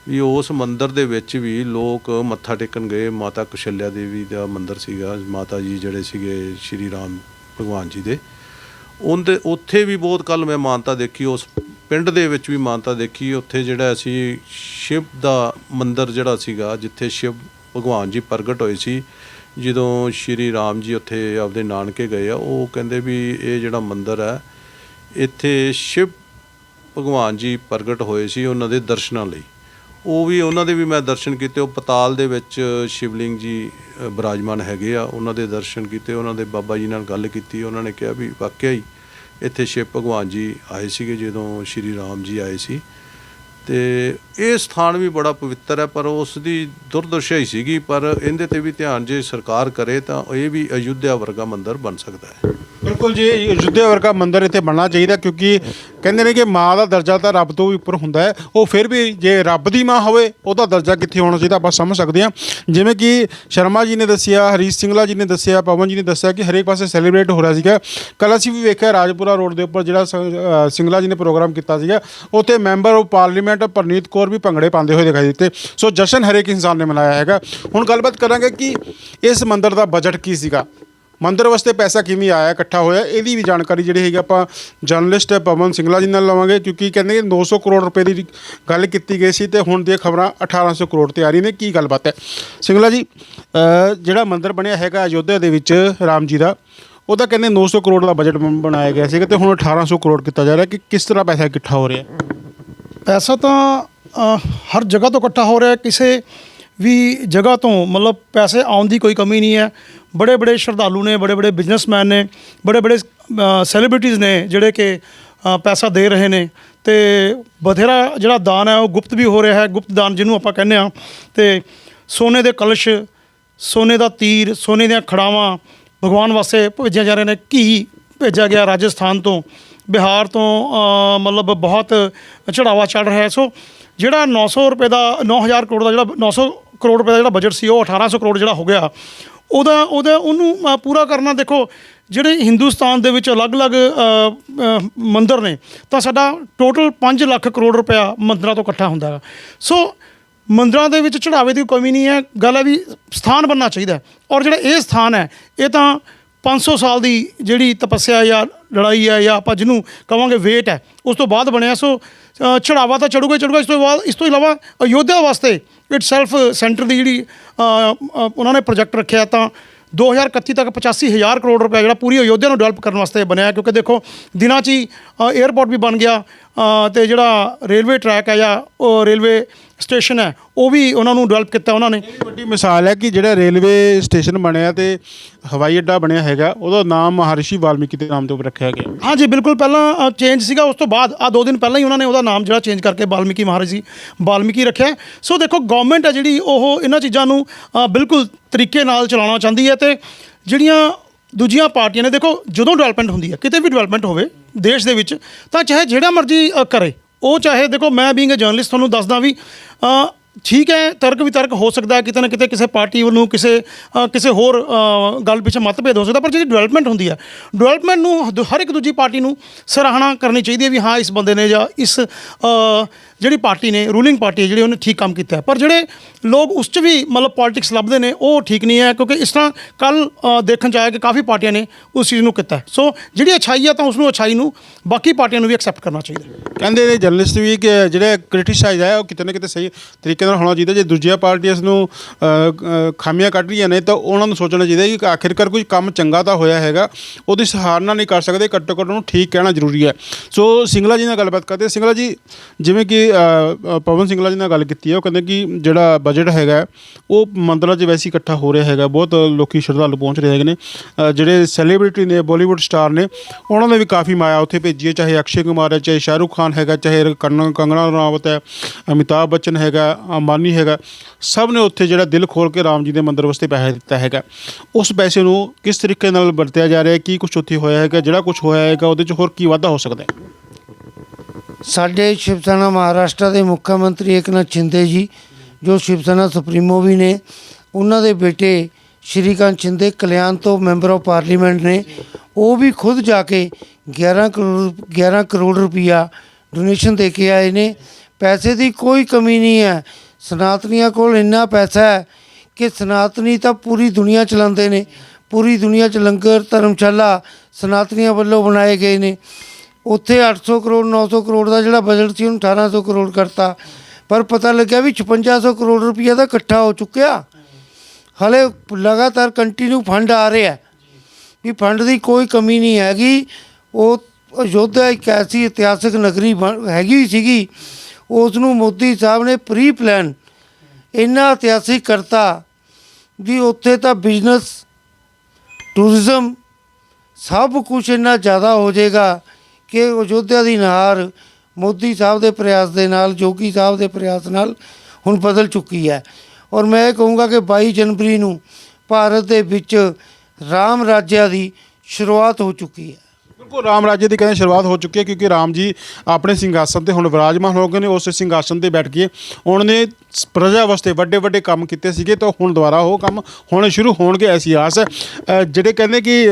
ਵੀ ਉਸ ਮੰਦਿਰ ਦੇ ਵਿੱਚ ਵੀ ਲੋਕ ਮੱਥਾ ਟੇਕਣ ਗਏ। ਮਾਤਾ ਕੁਸ਼ਲਿਆ ਦੇਵੀ ਦਾ ਮੰਦਿਰ ਸੀਗਾ, ਮਾਤਾ ਜੀ ਜਿਹੜੇ ਸੀਗੇ ਸ਼੍ਰੀ ਰਾਮ ਭਗਵਾਨ ਜੀ ਦੇ। ਉਹਦੇ, ਉੱਥੇ ਵੀ ਬਹੁਤ ਕੱਲ ਮੈਂ ਮਾਨਤਾ ਦੇਖੀ, ਉਸ ਪਿੰਡ ਦੇ ਵਿੱਚ ਵੀ ਮਾਨਤਾ ਦੇਖੀ। ਉੱਥੇ ਜਿਹੜਾ ਅਸੀਂ ਸ਼ਿਵ ਦਾ ਮੰਦਿਰ ਜਿਹੜਾ ਸੀਗਾ, ਜਿੱਥੇ ਸ਼ਿਵ ਭਗਵਾਨ ਜੀ ਪ੍ਰਗਟ ਹੋਏ ਸੀ, ਜਦੋਂ ਸ਼੍ਰੀ ਰਾਮ ਜੀ ਉੱਥੇ ਆਪਦੇ ਨਾਨਕੇ ਗਏ ਆ, ਉਹ ਕਹਿੰਦੇ ਵੀ ਇਹ ਜਿਹੜਾ ਮੰਦਿਰ ਹੈ, ਇੱਥੇ ਸ਼ਿਵ ਭਗਵਾਨ ਜੀ ਪ੍ਰਗਟ ਹੋਏ ਸੀ ਉਹਨਾਂ ਦੇ ਦਰਸ਼ਨਾਂ ਲਈ। ਉਹ ਵੀ ਉਹਨਾਂ ਦੇ ਵੀ ਮੈਂ ਦਰਸ਼ਨ ਕੀਤੇ ਉਹ ਪਤਾਲ ਦੇ ਵਿੱਚ ਸ਼ਿਵਲਿੰਗ ਜੀ ਅ, ਬਿਰਾਜਮਾਨ ਹੈਗੇ ਆ ਉਹਨਾਂ ਦੇ ਦਰਸ਼ਨ ਕੀਤੇ ਉਹਨਾਂ ਦੇ ਬਾਬਾ ਜੀ ਨਾਲ ਗੱਲ ਕੀਤੀ ਉਹਨਾਂ ਨੇ ਕਿਹਾ ਵੀ ਵਾਕਿਆ ਹੀ ਇੱਥੇ ਸ਼ਿਵ ਭਗਵਾਨ ਜੀ ਆਏ ਸੀਗੇ ਜਦੋਂ ਸ਼੍ਰੀ ਰਾਮ ਜੀ ਆਏ ਸੀ। ਤੇ ਇਹ ਸਥਾਨ ਵੀ ਬੜਾ ਪਵਿੱਤਰ ਹੈ ਪਰ ਉਸ ਦੀ ਦੁਰਦਸ਼ਾ ਹੀ ਸੀਗੀ ਪਰ ਇਹਦੇ ਤੇ ਵੀ ਧਿਆਨ ਜੇ ਸਰਕਾਰ ਕਰੇ ਤਾਂ ਇਹ ਵੀ ਅਯੁੱਧਿਆ ਵਰਗਾ ਮੰਦਿਰ ਬਣ ਸਕਦਾ ਹੈ। ਬਿਲਕੁਲ ਜੀ ਅਯੁੱਧਿਆ ਵਰਗਾ ਮੰਦਿਰ ਇੱਥੇ ਬਣਨਾ ਚਾਹੀਦਾ ਕਿਉਂਕਿ ਕਹਿੰਦੇ ਨੇ ਕਿ ਮਾਂ ਦਾ ਦਰਜਾ ਤਾਂ ਰੱਬ ਤੋਂ ਵੀ ਉੱਪਰ ਹੁੰਦਾ ਹੈ। ਉਹ ਫਿਰ ਵੀ ਜੇ ਰੱਬ ਦੀ ਮਾਂ ਹੋਵੇ, ਉਹਦਾ ਦਰਜਾ ਕਿੱਥੇ ਹੋਣਾ ਚਾਹੀਦਾ ਆਪਾਂ ਸਮਝ ਸਕਦੇ ਹਾਂ। ਜਿਵੇਂ ਕਿ ਸ਼ਰਮਾ ਜੀ ਨੇ ਦੱਸਿਆ, ਹਰੀਸ਼ ਸਿੰਘਲਾ ਜੀ ਨੇ ਦੱਸਿਆ, ਪਵਨ ਜੀ ਨੇ ਦੱਸਿਆ ਕਿ ਹਰੇਕ ਪਾਸੇ ਸੈਲੀਬ੍ਰੇਟ ਹੋ ਰਿਹਾ ਸੀਗਾ। ਕੱਲ ਅਸੀਂ ਵੀ ਵੇਖਿਆ ਰਾਜਪੁਰਾ ਰੋਡ ਦੇ ਉੱਪਰ ਜਿਹੜਾ ਸ- ਸਿੰਗਲਾ ਜੀ ਨੇ ਪ੍ਰੋਗਰਾਮ ਕੀਤਾ ਸੀਗਾ। ਉੱਥੇ member of parliament Preneet Kaur ਵੀ ਭੰਗੜੇ ਪਾਉਂਦੇ ਹੋਏ ਦਿਖਾਈ ਦਿੱਤੇ। ਸੋ ਜਸ਼ਨ ਹਰੇਕ ਇਨਸਾਨ ਨੇ ਮਨਾਇਆ ਹੈਗਾ। ਹੁਣ ਗੱਲਬਾਤ ਕਰਾਂਗੇ ਕਿ ਇਸ ਮੰਦਿਰ ਦਾ ਬਜਟ ਕੀ ਸੀਗਾ। ਮੰਦਰ ਵਾਸਤੇ ਪੈਸਾ ਕਿਵੇਂ ਆਇਆ, ਇਕੱਠਾ ਹੋਇਆ, ਇਹਦੀ ਵੀ ਜਾਣਕਾਰੀ ਜਿਹੜੀ ਹੈਗੀ ਆਪਾਂ ਜਰਨਲਿਸਟ ਪਵਨ ਸਿੰਗਲਾ ਜੀ ਨਾਲ ਲਵਾਂਗੇ, ਕਿਉਂਕਿ ਕਹਿੰਦੇ ਕਿ 900 ਕਰੋੜ ਰੁਪਏ ਦੀ ਗੱਲ ਕੀਤੀ ਗਈ ਸੀ ਤੇ ਹੁਣ ਦੀਆਂ ਖਬਰਾਂ 1800 ਕਰੋੜ ਤੇ ਆ ਰਹੀ ਨੇ, ਕੀ ਗੱਲਬਾਤ ਹੈ? ਸਿੰਗਲਾ ਜੀ ਜਿਹੜਾ ਮੰਦਰ ਬਣਿਆ ਹੈਗਾ ਅਯੋਧਿਆ ਦੇ ਵਿੱਚ, ਰਾਮ ਜੀ ਦਾ, ਉਹਦਾ ਕਹਿੰਦੇ 900 ਕਰੋੜ ਦਾ ਬਜਟ ਬਣਾਇਆ ਗਿਆ ਸੀਗਾ ਤੇ ਹੁਣ 1800 ਕਰੋੜ ਕੀਤਾ ਜਾ ਰਿਹਾ, ਕਿ ਕਿਸ ਤਰ੍ਹਾਂ ਪੈਸਾ ਇਕੱਠਾ ਹੋ ਰਿਹਾ? ਪੈਸਾ ਤਾਂ ਹਰ ਜਗ੍ਹਾ ਤੋਂ ਇਕੱਠਾ ਹੋ ਰਿਹਾ, ਕਿਸੇ ਵੀ ਜਗ੍ਹਾ ਤੋਂ, ਮਤਲਬ ਪੈਸੇ ਆਉਣ ਦੀ ਕੋਈ ਕਮੀ ਨਹੀਂ ਹੈ। ਬੜੇ ਬੜੇ ਸ਼ਰਧਾਲੂ ਨੇ ਬੜੇ ਬੜੇ ਬਿਜ਼ਨਸਮੈਨ ਨੇ ਬੜੇ ਬੜੇ ਸੈਲੀਬ੍ਰਿਟੀਜ਼ ਨੇ ਜਿਹੜੇ ਕਿ ਪੈਸਾ ਦੇ ਰਹੇ ਨੇ। ਤੇ ਬਥੇਰਾ ਜਿਹੜਾ ਦਾਨ ਹੈ ਉਹ ਗੁਪਤ ਵੀ ਹੋ ਰਿਹਾ ਹੈ, ਗੁਪਤ ਦਾਨ ਜਿਹਨੂੰ ਆਪਾਂ ਕਹਿੰਦੇ ਆ ਤੇ ਸੋਨੇ ਦੇ ਕਲਸ਼, ਸੋਨੇ ਦਾ ਤੀਰ, ਸੋਨੇ ਦੀਆਂ ਖੜਾਵਾਂ ਭਗਵਾਨ ਵਾਸਤੇ ਭੇਜੀਆਂ ਜਾ ਰਹੀਆਂ ਨੇ। ਘੀ ਭੇਜਿਆ ਗਿਆ ਰਾਜਸਥਾਨ ਤੋਂ, ਬਿਹਾਰ ਤੋਂ ਮਤਲਬ ਬਹੁਤ ਚੜਾਵਾ ਚੱਲ ਰਿਹਾ ਹੈ। ਸੋ ਜਿਹੜਾ 900 ਰੁਪਏ ਦਾ 9000 ਕਰੋੜ ਦਾ ਜਿਹੜਾ 900 ਕਰੋੜ ਰੁਪਏ ਦਾ ਜਿਹੜਾ ਬਜਟ ਸੀ, ਉਹ 1800 ਕਰੋੜ ਜਿਹੜਾ ਹੋ ਗਿਆ। ਉਹਦਾ ਉਹਦਾ ਉਹਨੂੰ ਅ, ਪੂਰਾ ਕਰਨਾ ਦੇਖੋ ਜਿਹੜੇ ਹਿੰਦੁਸਤਾਨ ਦੇ ਵਿੱਚ ਅਲੱਗ-ਅਲੱਗ ਅ, ਅ, ਮੰਦਿਰ ਨੇ ਤਾਂ ਸਾਡਾ ਟੋਟਲ 5 ਲੱਖ ਕਰੋੜ ਰੁਪਇਆ ਮੰਦਿਰਾਂ ਤੋਂ ਇਕੱਠਾ ਹੁੰਦਾ ਹੈ ਸੋ ਮੰਦਰਾਂ ਦੇ ਵਿੱਚ ਚੜਾਵੇ ਦੀ ਕਮੀ ਨਹੀਂ ਹੈ ਗੱਲ ਹੈ ਵੀ ਸਥਾਨ ਬਣਨਾ ਚਾਹੀਦਾ ਹੈ। ਔਰ ਜਿਹੜਾ ਇਹ ਸਥਾਨ ਹੈ ਇਹ ਤਾਂ 500 ਸਾਲ ਦੀ ਜਿਹੜੀ ਤਪੱਸਿਆ ਜਾਂ ਲੜਾਈ ਹੈ ਜਾਂ ਆਪਾਂ ਜਿਹਨੂੰ ਕਵਾਂਗੇ ਵੇਟ ਹੈ ਉਸ ਤੋਂ ਬਾਅਦ ਬਣਿਆ ਸੋ ਅ, ਚੜਾਵਾ ਤਾਂ ਚੜੂਗਾ ਹੀ ਚੜੂਗਾ ਇਸ ਤੋਂ ਬਾਅਦ ਇਸ ਤੋਂ ਇਲਾਵਾ ਅਯੋਧਿਆ ਵਾਸਤੇ ਇਟਸੈਲਫ ਸੈਂਟਰ ਦੀ ਜਿਹੜੀ ਉਹਨਾਂ ਨੇ ਪ੍ਰੋਜੈਕਟ ਰੱਖਿਆ ਤਾਂ 2031 ਤੱਕ 85000 ਕਰੋੜ ਰੁਪਏ ਜਿਹੜਾ ਪੂਰੀ ਅਯੋਧਿਆ ਨੂੰ ਡਿਵੈਲਪ ਕਰਨ ਵਾਸਤੇ ਬਣਿਆ ਕਿਉਂਕਿ ਦੇਖੋ ਦਿਨਾਂ 'ਚ ਹੀ 에ਅਰਪੋਰਟ ਵੀ ਬਣ ਗਿਆ ਅ, ਤੇ ਜਿਹੜਾ ਰੇਲਵੇ ਟਰੈਕ ਹੈ ਜਾਂ ਉਹ ਰੇਲਵੇ ਸਟੇਸ਼ਨ ਹੈ। ਉਹ ਵੀ ਉਹਨਾਂ ਨੂੰ ਡਿਵੈਲਪ ਕੀਤਾ ਉਹਨਾਂ ਨੇ। ਇਹ ਵੱਡੀ ਮਿਸਾਲ ਹੈ ਕਿ ਜਿਹੜਾ ਰੇਲਵੇ ਸਟੇਸ਼ਨ ਬਣਿਆ ਤੇ ਹਵਾਈ ਅੱਡਾ ਬਣਿਆ ਹੈਗਾ ਉਹਦਾ ਨਾਮ ਮਹਰਸ਼ੀ ਵਾਲਮੀਕੀ ਦੇ ਨਾਮ ਦੇ ਉੱਪਰ ਰੱਖਿਆ ਗਿਆ। ਹਾਂਜੀ ਬਿਲਕੁਲ ਪਹਿਲਾਂ ਚੇਂਜ ਸੀਗਾ ਉਸ ਤੋਂ ਬਾਅਦ ਆ ਦੋ ਦਿਨ ਪਹਿਲਾਂ ਹੀ ਉਹਨਾਂ ਨੇ ਉਹਦਾ ਨਾਮ ਜਿਹੜਾ ਚੇਂਜ ਕਰਕੇ ਬਾਲਮੀਕੀ ਮਹਾਰਾਜ ਜੀ ਬਾਲਮੀਕੀ ਰੱਖਿਆ। ਸੋ ਦੇਖੋ ਗਵਰਨਮੈਂਟ ਹੈ ਜਿਹੜੀ ਉਹ ਇਹਨਾਂ ਚੀਜ਼ਾਂ ਨੂੰ ਬਿਲਕੁਲ ਤਰੀਕੇ ਨਾਲ ਚਲਾਉਣਾ ਚਾਹੁੰਦੀ ਹੈ ਤੇ ਜਿਹੜੀਆਂ ਦੂਜੀਆਂ ਪਾਰਟੀਆਂ ਨੇ ਦੇਖੋ ਜਦੋਂ ਡਿਵੈਲਪਮੈਂਟ ਹੁੰਦੀ ਹੈ ਕਿਤੇ ਵੀ ਡਿਵੈਲਪਮੈਂਟ ਹੋਵੇ ਦੇਸ਼ ਦੇ ਵਿੱਚ ਤਾਂ ਚਾਹੇ ਜਿਹੜਾ ਮਰਜ਼ੀ ਕਰੇ ਉਹ ਚਾਹੇ ਦੇਖੋ ਮੈਂ ਬੀਇੰਗ ਅ ਜਰਨਲਿਸਟ ਤੁਹਾਨੂੰ ਦੱਸਦਾ ਵੀ ਅ, ਠੀਕ ਹੈ ਤਰਕ ਵਿਤਰਕ ਹੋ ਸਕਦਾ ਹੈ ਕਿਤੇ ਨਾ ਕਿਤੇ ਕਿਸੇ ਪਾਰਟੀ ਵੱਲੋਂ ਕਿਸੇ ਅ, ਕਿਸੇ ਹੋਰ ਅ, ਗੱਲ ਪਿੱਛੇ ਮਤਭੇਦ ਹੋ ਸਕਦਾ ਪਰ ਜਿਹੜੀ ਡਿਵੈਲਪਮੈਂਟ ਹੁੰਦੀ ਹੈ ਡਿਵੈਲਪਮੈਂਟ ਨੂੰ ਦ- ਹਰ ਇੱਕ ਦੂਜੀ ਪਾਰਟੀ ਨੂੰ ਸਰਾਹਣਾ ਕਰਨੀ ਚਾਹੀਦੀ ਹੈ ਵੀ ਹਾਂ ਇਸ ਬੰਦੇ ਨੇ ਜਾਂ ਇਸ ਅ, ਜਿਹੜੀ ਪਾਰਟੀ ਨੇ ਰੂਲਿੰਗ ਪਾਰਟੀ ਹੈ ਜਿਹੜੀ ਉਹਨੇ ਠੀਕ ਕੰਮ ਕੀਤਾ ਪਰ ਜਿਹੜੇ ਲੋਕ ਉਸ 'ਚ ਵੀ ਮਤਲਬ ਪੋਲਿਟਿਕਸ ਲੱਭਦੇ ਨੇ, ਉਹ ਠੀਕ ਨਹੀਂ ਹੈ ਕਿਉਂਕਿ ਇਸ ਤਰ੍ਹਾਂ ਕੱਲ ਦੇਖਣ 'ਚ ਆਇਆ ਕਿ ਕਾਫੀ ਪਾਰਟੀਆਂ ਨੇ ਉਸ ਚੀਜ਼ ਨੂੰ ਕੀਤਾ ਸੋ ਜਿਹੜੀ ਅਛਾਈ ਹੈ ਤਾਂ ਉਸ ਨੂੰ ਅਛਾਈ ਨੂੰ ਬਾਕੀ ਪਾਰਟੀਆਂ ਨੂੰ ਵੀ ਐਕਸੈਪਟ ਕਰਨਾ ਚਾਹੀਦਾ ਕਹਿੰਦੇ ਨੇ ਜਰਨਲਿਸਟ ਵੀ ਕਿ ਜਿਹੜੇ ਕ੍ਰਿਟਿਸਾਈਜ਼ ਹੈ, ਉਹ ਕਿਤੇ ਨਾ ਕਿਤੇ ਸਹੀ ਤਰੀਕੇ ਨਾਲ ਹੋਣਾ ਚਾਹੀਦਾ। ਜੇ ਦੂਜੀਆਂ ਪਾਰਟੀਆਂ ਇਸ ਨੂੰ ਖਾਮੀਆਂ ਕੱਢ ਰਹੀਆਂ ਨੇ, ਤਾਂ ਉਹਨਾਂ ਨੂੰ ਸੋਚਣਾ ਚਾਹੀਦਾ ਕਿ ਆਖਿਰਕਾਰ ਕੋਈ ਕੰਮ ਚੰਗਾ ਤਾਂ ਹੋਇਆ ਹੈਗਾ, ਉਹਦੀ ਸਹਾਰਨਾ ਨਹੀਂ ਕਰ ਸਕਦੇ, ਘੱਟੋ ਘੱਟ ਉਹਨੂੰ ਠੀਕ ਕਹਿਣਾ ਜ਼ਰੂਰੀ ਹੈ। ਸੋ ਸਿੰਗਲਾ ਜੀ ਨਾਲ ਗੱਲਬਾਤ ਕਰਦੇ ਸਿੰਗਲਾ ਜੀ, ਜਿਵੇਂ ਕਿ ਅ, ਅ, ਪਵਨ ਸਿੰਗਲਾ ਜੀ ਨਾਲ ਗੱਲ ਕੀਤੀ ਹੈ ਉਹ ਕਹਿੰਦੇ ਕਿ ਜਿਹੜਾ ਬਜਟ ਹੈਗਾ ਉਹ ਮੰਦਰਾਂ 'ਚ ਵੈਸੇ ਹੀ ਇਕੱਠਾ ਹੋ ਰਿਹਾ ਹੈਗਾ ਬਹੁਤ ਲੋਕੀ ਸ਼ਰਧਾਲੂ ਪਹੁੰਚ ਰਹੇ ਹੈਗੇ ਨੇ। ਅ, ਜਿਹੜੇ ਸੈਲੀਬ੍ਰਿਟੀ ਨੇ ਬਾਲੀਵੁੱਡ ਸਟਾਰ ਨੇ ਉਹਨਾਂ ਨੇ ਵੀ ਕਾਫੀ ਮਾਇਆ ਉੱਥੇ ਭੇਜੀ ਹੈ ਚਾਹੇ ਅਕਸ਼ੇ ਕੁਮਾਰ ਹੈ ਚਾਹੇ ਸ਼ਾਹਰੁਖ ਖਾਨ ਹੈਗਾ ਚਾਹੇ ਕੰਨ- ਕੰਗਨਾ ਰਣਾਵਤ ਹੈ ਅਮਿਤਾਭ ਬੱਚਨ ਹੈਗਾ ਅੰਬਾਨੀ ਹੈਗਾ ਸਭ ਨੇ ਉੱਥੇ ਜਿਹੜਾ ਦਿਲ ਖੋਲ ਕੇ ਰਾਮ ਜੀ ਦੇ ਮੰਦਿਰ ਵਾਸਤੇ ਪੈਸਾ ਦਿੱਤਾ ਹੈਗਾ। ਉਸ ਪੈਸੇ ਨੂੰ ਕਿਸ ਤਰੀਕੇ ਨਾਲ ਵਰਤਿਆ ਜਾ ਰਿਹਾ ਹੈ ਕੀ ਕੁਝ ਉੱਥੇ ਹੋਇਆ ਹੈਗਾ ਜਿਹੜਾ ਕੁਝ ਹੋਇਆ ਹੈਗਾ ਉਹਦੇ 'ਚ ਹੋਰ ਕੀ ਵਾਧਾ ਹੋ ਸਕਦਾ ਹੈ? ਸਾਡੇ ਸ਼ਿਵ ਸੈਨਾ ਮਹਾਰਾਸ਼ਟਰ ਦੇ ਮੁੱਖ ਮੰਤਰੀ ਏਕਨਾਥ ਸ਼ਿੰਦੇ ਜੀ, ਜੋ ਸ਼ਿਵ ਸੈਨਾ ਸੁਪਰੀਮੋ ਵੀ ਨੇ, ਉਹਨਾਂ ਦੇ ਬੇਟੇ ਸ਼੍ਰੀਕਾਂਤ ਸ਼ਿੰਦੇ ਕਲਿਆਣ ਤੋਂ ਮੈਂਬਰ ਆਫ ਪਾਰਲੀਮੈਂਟ ਨੇ, ਉਹ ਵੀ ਖੁਦ ਜਾ ਕੇ 11 ਕਰੋੜ 11 ਕਰੋੜ ਰੁਪਈਆ ਡੋਨੇਸ਼ਨ ਦੇ ਕੇ ਆਏ ਨੇ। ਪੈਸੇ ਦੀ ਕੋਈ ਕਮੀ ਨਹੀਂ ਹੈ। ਸਨਾਤਨੀਆਂ ਕੋਲ ਇੰਨਾ ਪੈਸਾ ਹੈ ਕਿ ਸਨਾਤਨੀ ਤਾਂ ਪੂਰੀ ਦੁਨੀਆ ਚਲਾਉਂਦੇ ਨੇ। ਪੂਰੀ ਦੁਨੀਆ 'ਚ ਲੰਗਰ, ਧਰਮਸ਼ਾਲਾ ਸਨਾਤਨੀਆਂ ਵੱਲੋਂ ਬਣਾਏ ਗਏ ਨੇ। ਉੱਥੇ 800 ਕਰੋੜ 900 ਕਰੋੜ ਦਾ ਜਿਹੜਾ ਬਜਟ ਸੀ, ਉਹਨੂੰ 1800 ਕਰੋੜ ਕਰਤਾ। ਪਰ ਪਤਾ ਲੱਗਿਆ ਵੀ 5600 ਕਰੋੜ ਰੁਪਈਆ ਦਾ ਇਕੱਠਾ ਹੋ ਚੁੱਕਿਆ। ਹਲੇ ਲਗਾਤਾਰ ਕੰਟੀਨਿਊ ਫੰਡ ਆ ਰਿਹਾ। ਵੀ ਫੰਡ ਦੀ ਕੋਈ ਕਮੀ ਨਹੀਂ ਹੈਗੀ। ਉਹ ਅਯੋਧਿਆ ਇੱਕ ਐਸੀ ਇਤਿਹਾਸਿਕ ਨਗਰੀ ਬਣ- ਹੈਗੀ ਸੀਗੀ। ਉਸ ਨੂੰ ਮੋਦੀ ਸਾਹਿਬ ਨੇ ਪ੍ਰੀ ਪਲਾਨ ਇੰਨਾ ਇਤਿਹਾਸਿਕ ਕਰਤਾ ਵੀ ਉੱਥੇ ਤਾਂ ਬਿਜ਼ਨਸ ਟੂਰਿਜ਼ਮ ਸਭ ਕੁਝ ਇੰਨਾ ਜ਼ਿਆਦਾ ਹੋ ਜਾਏਗਾ। ਕਿ ਅਯੋਧਿਆ ਦੀ ਨਹਾਰ ਮੋਦੀ ਸਾਹਿਬ ਦੇ ਪ੍ਰਯਾਸ ਦੇ ਨਾਲ, ਜੋਗੀ ਸਾਹਿਬ ਦੇ ਪ੍ਰਯਾਸ ਨਾਲ ਹੁਣ ਬਦਲ ਚੁੱਕੀ ਹੈ। ਔਰ ਮੈਂ ਇਹ ਕਹੂੰਗਾ ਕਿ 22 ਜਨਵਰੀ ਨੂੰ ਭਾਰਤ ਦੇ ਵਿੱਚ ਰਾਮ ਰਾਜਿਆ ਦੀ ਸ਼ੁਰੂਆਤ ਹੋ ਚੁੱਕੀ ਹੈ। ਬਿਲਕੁਲ ਰਾਮ ਰਾਜੇ ਦੀ ਕਹਿੰਦੇ ਸ਼ੁਰੂਆਤ ਹੋ ਚੁੱਕੀ ਹੈ ਕਿਉਂਕਿ ਰਾਮ ਜੀ ਆਪਣੇ ਸਿੰਘਾਸਨ ਤੇ ਹੁਣ ਵਿਰਾਜਮਾਨ ਹੋ ਗਏ ਨੇ ਉਸ ਸਿੰਘਾਸਨ ਤੇ ਬੈਠ ਕੇ ਉਹਨਾਂ ਨੇ ਪ੍ਰਜਾ ਵਾਸਤੇ ਵੱਡੇ ਵੱਡੇ ਕੰਮ ਕੀਤੇ ਸੀਗੇ ਤਾਂ ਹੁਣ ਦੁਬਾਰਾ ਉਹ ਕੰਮ ਹੋਣੇ ਸ਼ੁਰੂ ਹੋਣਗੇ ਐਸੀ ਆਸ ਹੈ। ਜਿਹੜੇ ਕਹਿੰਦੇ ਕਿ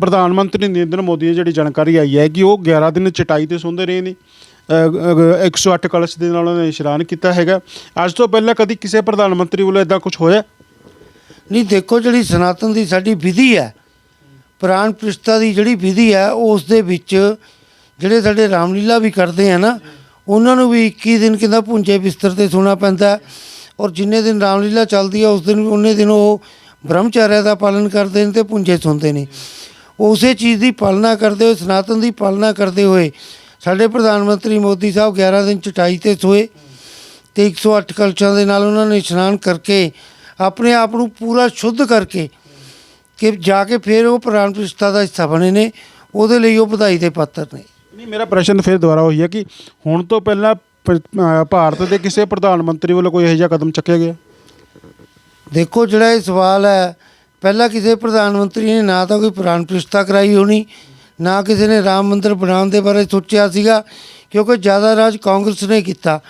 ਪ੍ਰਧਾਨ ਮੰਤਰੀ ਨਰਿੰਦਰ ਮੋਦੀ ਦੀ ਜਿਹੜੀ ਜਾਣਕਾਰੀ ਆਈ ਹੈ ਕਿ ਉਹ 11 ਦਿਨ ਚਟਾਈ ਤੇ ਸੌਂਦੇ ਰਹੇ ਨੇ। ਅ, ਅ, 108 ਕਲਸ਼ ਦੇ ਨਾਲ ਉਹਨਾਂ ਨੇ ਇਸ਼ਨਾਨ ਕੀਤਾ ਹੈਗਾ। ਅੱਜ ਤੋਂ ਪਹਿਲਾਂ ਕਦੀ ਕਿਸੇ ਪ੍ਰਧਾਨ ਮੰਤਰੀ ਵੱਲੋਂ ਇਦਾਂ ਕੁਝ ਹੋਇਆ? ਨਹੀਂ ਦੇਖੋ ਜਿਹੜੀ ਸਨਾਤਨ ਦੀ ਸਾਡੀ ਵਿਧੀ ਹੈ ਪ੍ਰਾਨ ਪ੍ਰਤਿਸ਼ਠਾ ਦੀ ਜਿਹੜੀ ਵਿਧੀ ਹੈ, ਉਸ ਦੇ ਵਿੱਚ ਜਿਹੜੇ ਸਾਡੇ ਰਾਮਲੀਲਾ ਵੀ ਕਰਦੇ ਆ ਨਾ, ਉਹਨਾਂ ਨੂੰ ਵੀ 21 ਦਿਨ ਕਿੰਦਾ ਪੁੰਜੇ ਬਿਸਤਰ ਤੇ ਸੋਣਾ ਪੈਂਦਾ ਔਰ ਜਿੰਨੇ ਦਿਨ ਰਾਮਲੀਲਾ ਚੱਲਦੀ ਹੈ, ਉਸ ਦਿਨ ਉਹਨੇ ਦਿਨ ਉਹ ਬ੍ਰਹਮਚਾਰਿਆ ਦਾ ਪਾਲਣ ਕਰਦੇ ਨੇ ਤੇ ਪੁੰਜੇ ਸੁਣਦੇ ਨੇ। ਉਸੇ ਚੀਜ਼ ਦੀ ਪਾਲਣਾ ਕਰਦੇ ਹੋਏ, ਸਨਾਤਨ ਦੀ ਪਾਲਣਾ ਕਰਦੇ ਹੋਏ, ਸਾਡੇ ਪ੍ਰਧਾਨ ਮੰਤਰੀ ਮੋਦੀ ਸਾਹਿਬ 11 ਦਿਨ ਚਟਾਈ ਤੇ ਸੋਏ ਤੇ 108 ਕਲਸ਼ਾਂ ਦੇ ਨਾਲ ਉਹਨਾਂ ਨੇ ਇਸ਼ਨਾਨ ਕਰਕੇ ਆਪਣੇ ਆਪ ਨੂੰ ਪੂਰਾ ਸ਼ੁੱਧ ਕਰਕੇ ਕਿ ਜਾ ਕੇ ਫਿਰ ਉਹ ਪ੍ਰਾਣ ਪ੍ਰਤਿਸ਼ਠਾ ਦਾ ਹਿੱਸਾ ਬਣੇ ਨੇ ਉਹਦੇ ਲਈ ਉਹ ਵਧਾਈ ਦੇ ਪਾਤਰ ਨੇ। ਨਹੀਂ ਮੇਰਾ ਪ੍ਰਸ਼ਨ ਫਿਰ ਦੁਬਾਰਾ ਹੋਈ ਹੈ ਕਿ ਹੁਣ ਤੋਂ ਪਹਿਲਾਂ ਪ- ਭਾਰਤ ਦੇ ਕਿਸੇ ਪ੍ਰਧਾਨ ਮੰਤਰੀ ਵੱਲੋਂ ਕੋਈ ਇਹੋ ਜਿਹਾ ਕਦਮ ਚੱਕਿਆ ਗਿਆ? ਦੇਖੋ ਜਿਹੜਾ ਇਹ ਸਵਾਲ ਹੈ ਪਹਿਲਾਂ ਕਿਸੇ ਪ੍ਰਧਾਨ ਮੰਤਰੀ ਨੇ ਨਾ ਤਾਂ ਕੋਈ ਪ੍ਰਾਣ ਪ੍ਰਤਿਸ਼ਠਾ ਕਰਾਈ ਹੋਣੀ ਨਾ ਕਿਸੇ ਨੇ ਰਾਮ ਮੰਦਿਰ ਬਣਾਉਣ ਦੇ ਬਾਰੇ ਸੋਚਿਆ ਸੀਗਾ ਕਿਉਂਕਿ ਜ਼ਿਆਦਾ ਰਾਜ ਕਾਂਗਰਸ ਨੇ ਕੀਤਾ।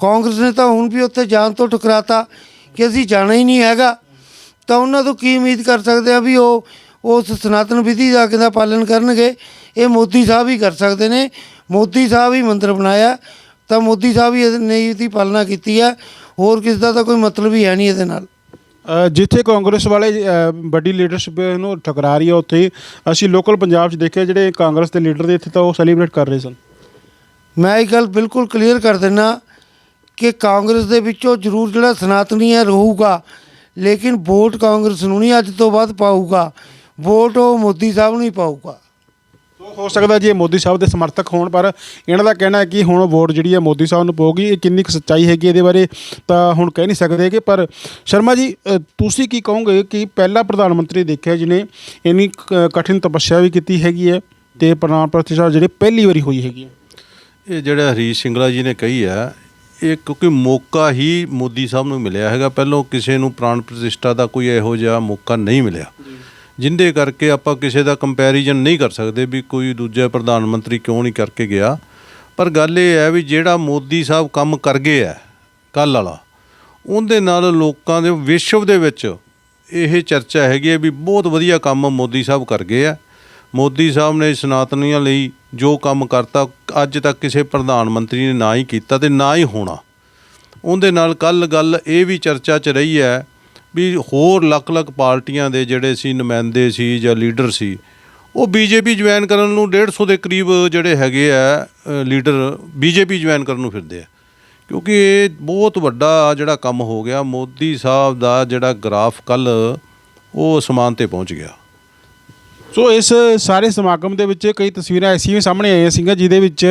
ਕਾਂਗਰਸ ਨੇ ਤਾਂ ਹੁਣ ਵੀ ਉੱਥੇ ਜਾਣ ਤੋਂ ਠੁਕਰਾਤਾ ਕਿ ਅਸੀਂ ਜਾਣਾ ਹੀ ਨਹੀਂ ਹੈਗਾ। ਤਾਂ ਉਹਨਾਂ ਤੋਂ ਕੀ ਉਮੀਦ ਕਰ ਸਕਦੇ ਆ ਵੀ ਉਹ ਉਸ ਸਨਾਤਨ ਵਿਧੀ ਦਾ ਕਿਦਾ ਪਾਲਣ ਕਰਨਗੇ? ਇਹ ਮੋਦੀ ਸਾਹਿਬ ਹੀ ਕਰ ਸਕਦੇ ਨੇ। ਮੋਦੀ ਸਾਹਿਬ ਹੀ ਮੰਦਿਰ ਬਣਾਇਆ। ਤਾਂ ਮੋਦੀ ਸਾਹਿਬ ਹੀ ਇਹਨੇ ਇਹਦੀ ਪਾਲਣਾ ਕੀਤੀ ਹੈ ਹੋਰ ਕਿਸ ਦਾ ਤਾਂ ਕੋਈ ਮਤਲਬ ਹੀ ਹੈ ਨਹੀਂ ਇਹਦੇ ਨਾਲ। ਜਿੱਥੇ ਕਾਂਗਰਸ ਵਾਲੇ ਵੱਡੀ ਲੀਡਰਸ਼ਿਪ ਨੂੰ ਠੁਕਰਾ ਰਹੀ ਹੈ ਉੱਥੇ ਅਸੀਂ ਲੋਕਲ ਪੰਜਾਬ 'ਚ ਦੇਖਿਆ ਜਿਹੜੇ ਕਾਂਗਰਸ ਦੇ ਲੀਡਰ ਦੇ ਇੱਥੇ ਤਾਂ ਉਹ ਸੈਲੀਬ੍ਰੇਟ ਕਰ ਰਹੇ ਸਨ। ਮੈਂ ਇਹ ਗੱਲ ਬਿਲਕੁਲ ਕਲੀਅਰ ਕਰ ਦਿੰਨਾ ਕਿ ਕਾਂਗਰਸ ਦੇ ਵਿੱਚੋਂ ਜ਼ਰੂਰ ਜਿਹੜਾ ਸਨਾਤਨੀ ਹੈ ਰਹੂਗਾ। ਲੇਕਿਨ ਵੋਟ ਕਾਂਗਰਸ ਨੂੰ ਨਹੀਂ ਅੱਜ ਤੋਂ ਬਾਅਦ ਪਾਊਗਾ। ਵੋਟ ਉਹ ਮੋਦੀ ਸਾਹਿਬ ਨੂੰ ਹੀ ਪਾਊਗਾ। ਹੋ ਸਕਦਾ ਜੀ ਇਹ ਮੋਦੀ ਸਾਹਿਬ ਦੇ ਸਮਰਥਕ ਹੋਣ ਪਰ ਇਹਨਾਂ ਦਾ ਕਹਿਣਾ ਹੈ ਕਿ ਹੁਣ ਵੋਟ ਜਿਹੜੀ ਹੈ ਮੋਦੀ ਸਾਹਿਬ ਨੂੰ ਪਊਗੀ ਇਹ ਕਿੰਨੀ ਕੁ ਸੱਚਾਈ ਹੈਗੀ ਇਹਦੇ ਬਾਰੇ ਤਾਂ ਹੁਣ ਕਹਿ ਨਹੀਂ ਸਕਦੇ ਕਿ ਪਰ ਸ਼ਰਮਾ ਜੀ ਤੁਸੀਂ ਕੀ ਕਹੋਗੇ ਕਿ ਪਹਿਲਾ ਪ੍ਰਧਾਨ ਮੰਤਰੀ ਦੇਖਿਆ ਜਿਹਨੇ ਇੰਨੀ ਕ- ਕਠਿਨ ਤਪੱਸਿਆ ਵੀ ਕੀਤੀ ਹੈਗੀ ਹੈ ਤੇ ਪ੍ਰਾਣ ਪ੍ਰਤਿਸ਼ਠਾ ਜਿਹੜੀ ਪਹਿਲੀ ਵਾਰੀ ਹੋਈ ਹੈਗੀ ਹੈ? ਇਹ ਜਿਹੜਾ ਹਰੀਸ਼ ਸਿੰਗਲਾ ਜੀ ਨੇ ਕਹੀ ਹੈ ਇਹ ਕਿਉਂਕਿ ਮੌਕਾ ਹੀ ਮੋਦੀ ਸਾਹਿਬ ਨੂੰ ਮਿਲਿਆ ਹੈਗਾ। ਪਹਿਲਾਂ ਕਿਸੇ ਨੂੰ ਪ੍ਰਾਣ ਪ੍ਰਤਿਸ਼ਠਾ ਦਾ ਕੋਈ ਇਹੋ ਜਿਹਾ ਮੌਕਾ ਨਹੀਂ ਮਿਲਿਆ। ਜਿੰਦੇ ਕਰਕੇ ਆਪਾਂ ਕਿਸੇ ਦਾ ਕੰਪੈਰੀਜ਼ਨ ਨਹੀਂ ਕਰ ਸਕਦੇ ਵੀ ਕੋਈ ਦੂਜਾ ਪ੍ਰਧਾਨ ਮੰਤਰੀ ਕਿਉਂ ਨਹੀਂ ਕਰਕੇ ਗਿਆ। ਪਰ ਗੱਲ ਇਹ ਹੈ ਵੀ ਜਿਹੜਾ ਮੋਦੀ ਸਾਹਿਬ ਕੰਮ ਕਰ ਗਏ ਹੈ ਕੱਲ ਵਾਲਾ, ਉਹਦੇ ਨਾਲ ਲੋਕਾਂ ਦੇ ਵਿਸ਼ਵ ਦੇ ਵਿੱਚ ਇਹ ਚਰਚਾ ਹੈਗੀ ਹੈ ਵੀ ਬਹੁਤ ਵਧੀਆ ਕੰਮ ਮੋਦੀ ਸਾਹਿਬ ਕਰ ਗਏ ਆ। ਮੋਦੀ ਸਾਹਿਬ ਨੇ ਸਨਾਤਨੀਆਂ ਲਈ ਜੋ ਕੰਮ ਕਰਤਾ ਅੱਜ ਤੱਕ ਕਿਸੇ ਪ੍ਰਧਾਨ ਮੰਤਰੀ ਨੇ ਨਾ ਹੀ ਕੀਤਾ ਤੇ ਨਾ ਹੀ ਹੋਣਾ। ਉਹਦੇ ਨਾਲ ਕੱਲ ਗੱਲ ਇਹ ਵੀ ਚਰਚਾ 'ਚ ਰਹੀ ਹੈ ਵੀ ਹੋਰ ਲੱਖ-ਲੱਖ ਪਾਰਟੀਆਂ ਦੇ ਜਿਹੜੇ ਸੀ ਨੁਮਾਇੰਦੇ ਸੀ ਜਾਂ ਲੀਡਰ ਸੀ ਉਹ ਬੀਜੇਪੀ ਜੁਆਇਨ ਕਰਨ ਨੂੰ 150 ਦੇ ਕਰੀਬ ਜਿਹੜੇ ਹੈਗੇ ਆ ਅ, ਲੀਡਰ ਬੀਜੇਪੀ ਜੁਆਇਨ ਕਰਨ ਨੂੰ ਫਿਰਦੇ ਆ। ਕਿਉਂਕਿ ਇਹ ਬਹੁਤ ਵੱਡਾ ਜਿਹੜਾ ਕੰਮ ਹੋ ਗਿਆ ਮੋਦੀ ਸਾਹਿਬ ਦਾ ਜਿਹੜਾ ਗ੍ਰਾਫ ਕੱਲ ਉਹ ਅਸਮਾਨ ਤੇ ਪਹੁੰਚ ਗਿਆ। ਸੋ ਇਸ ਸਾਰੇ ਸਮਾਗਮ ਦੇ ਵਿੱਚ ਕਈ ਤਸਵੀਰਾਂ ਐਸੀਆਂ ਸਾਹਮਣੇ ਆਈਆਂ ਸੀਗੀਆਂ, ਜਿਹਦੇ ਵਿੱਚ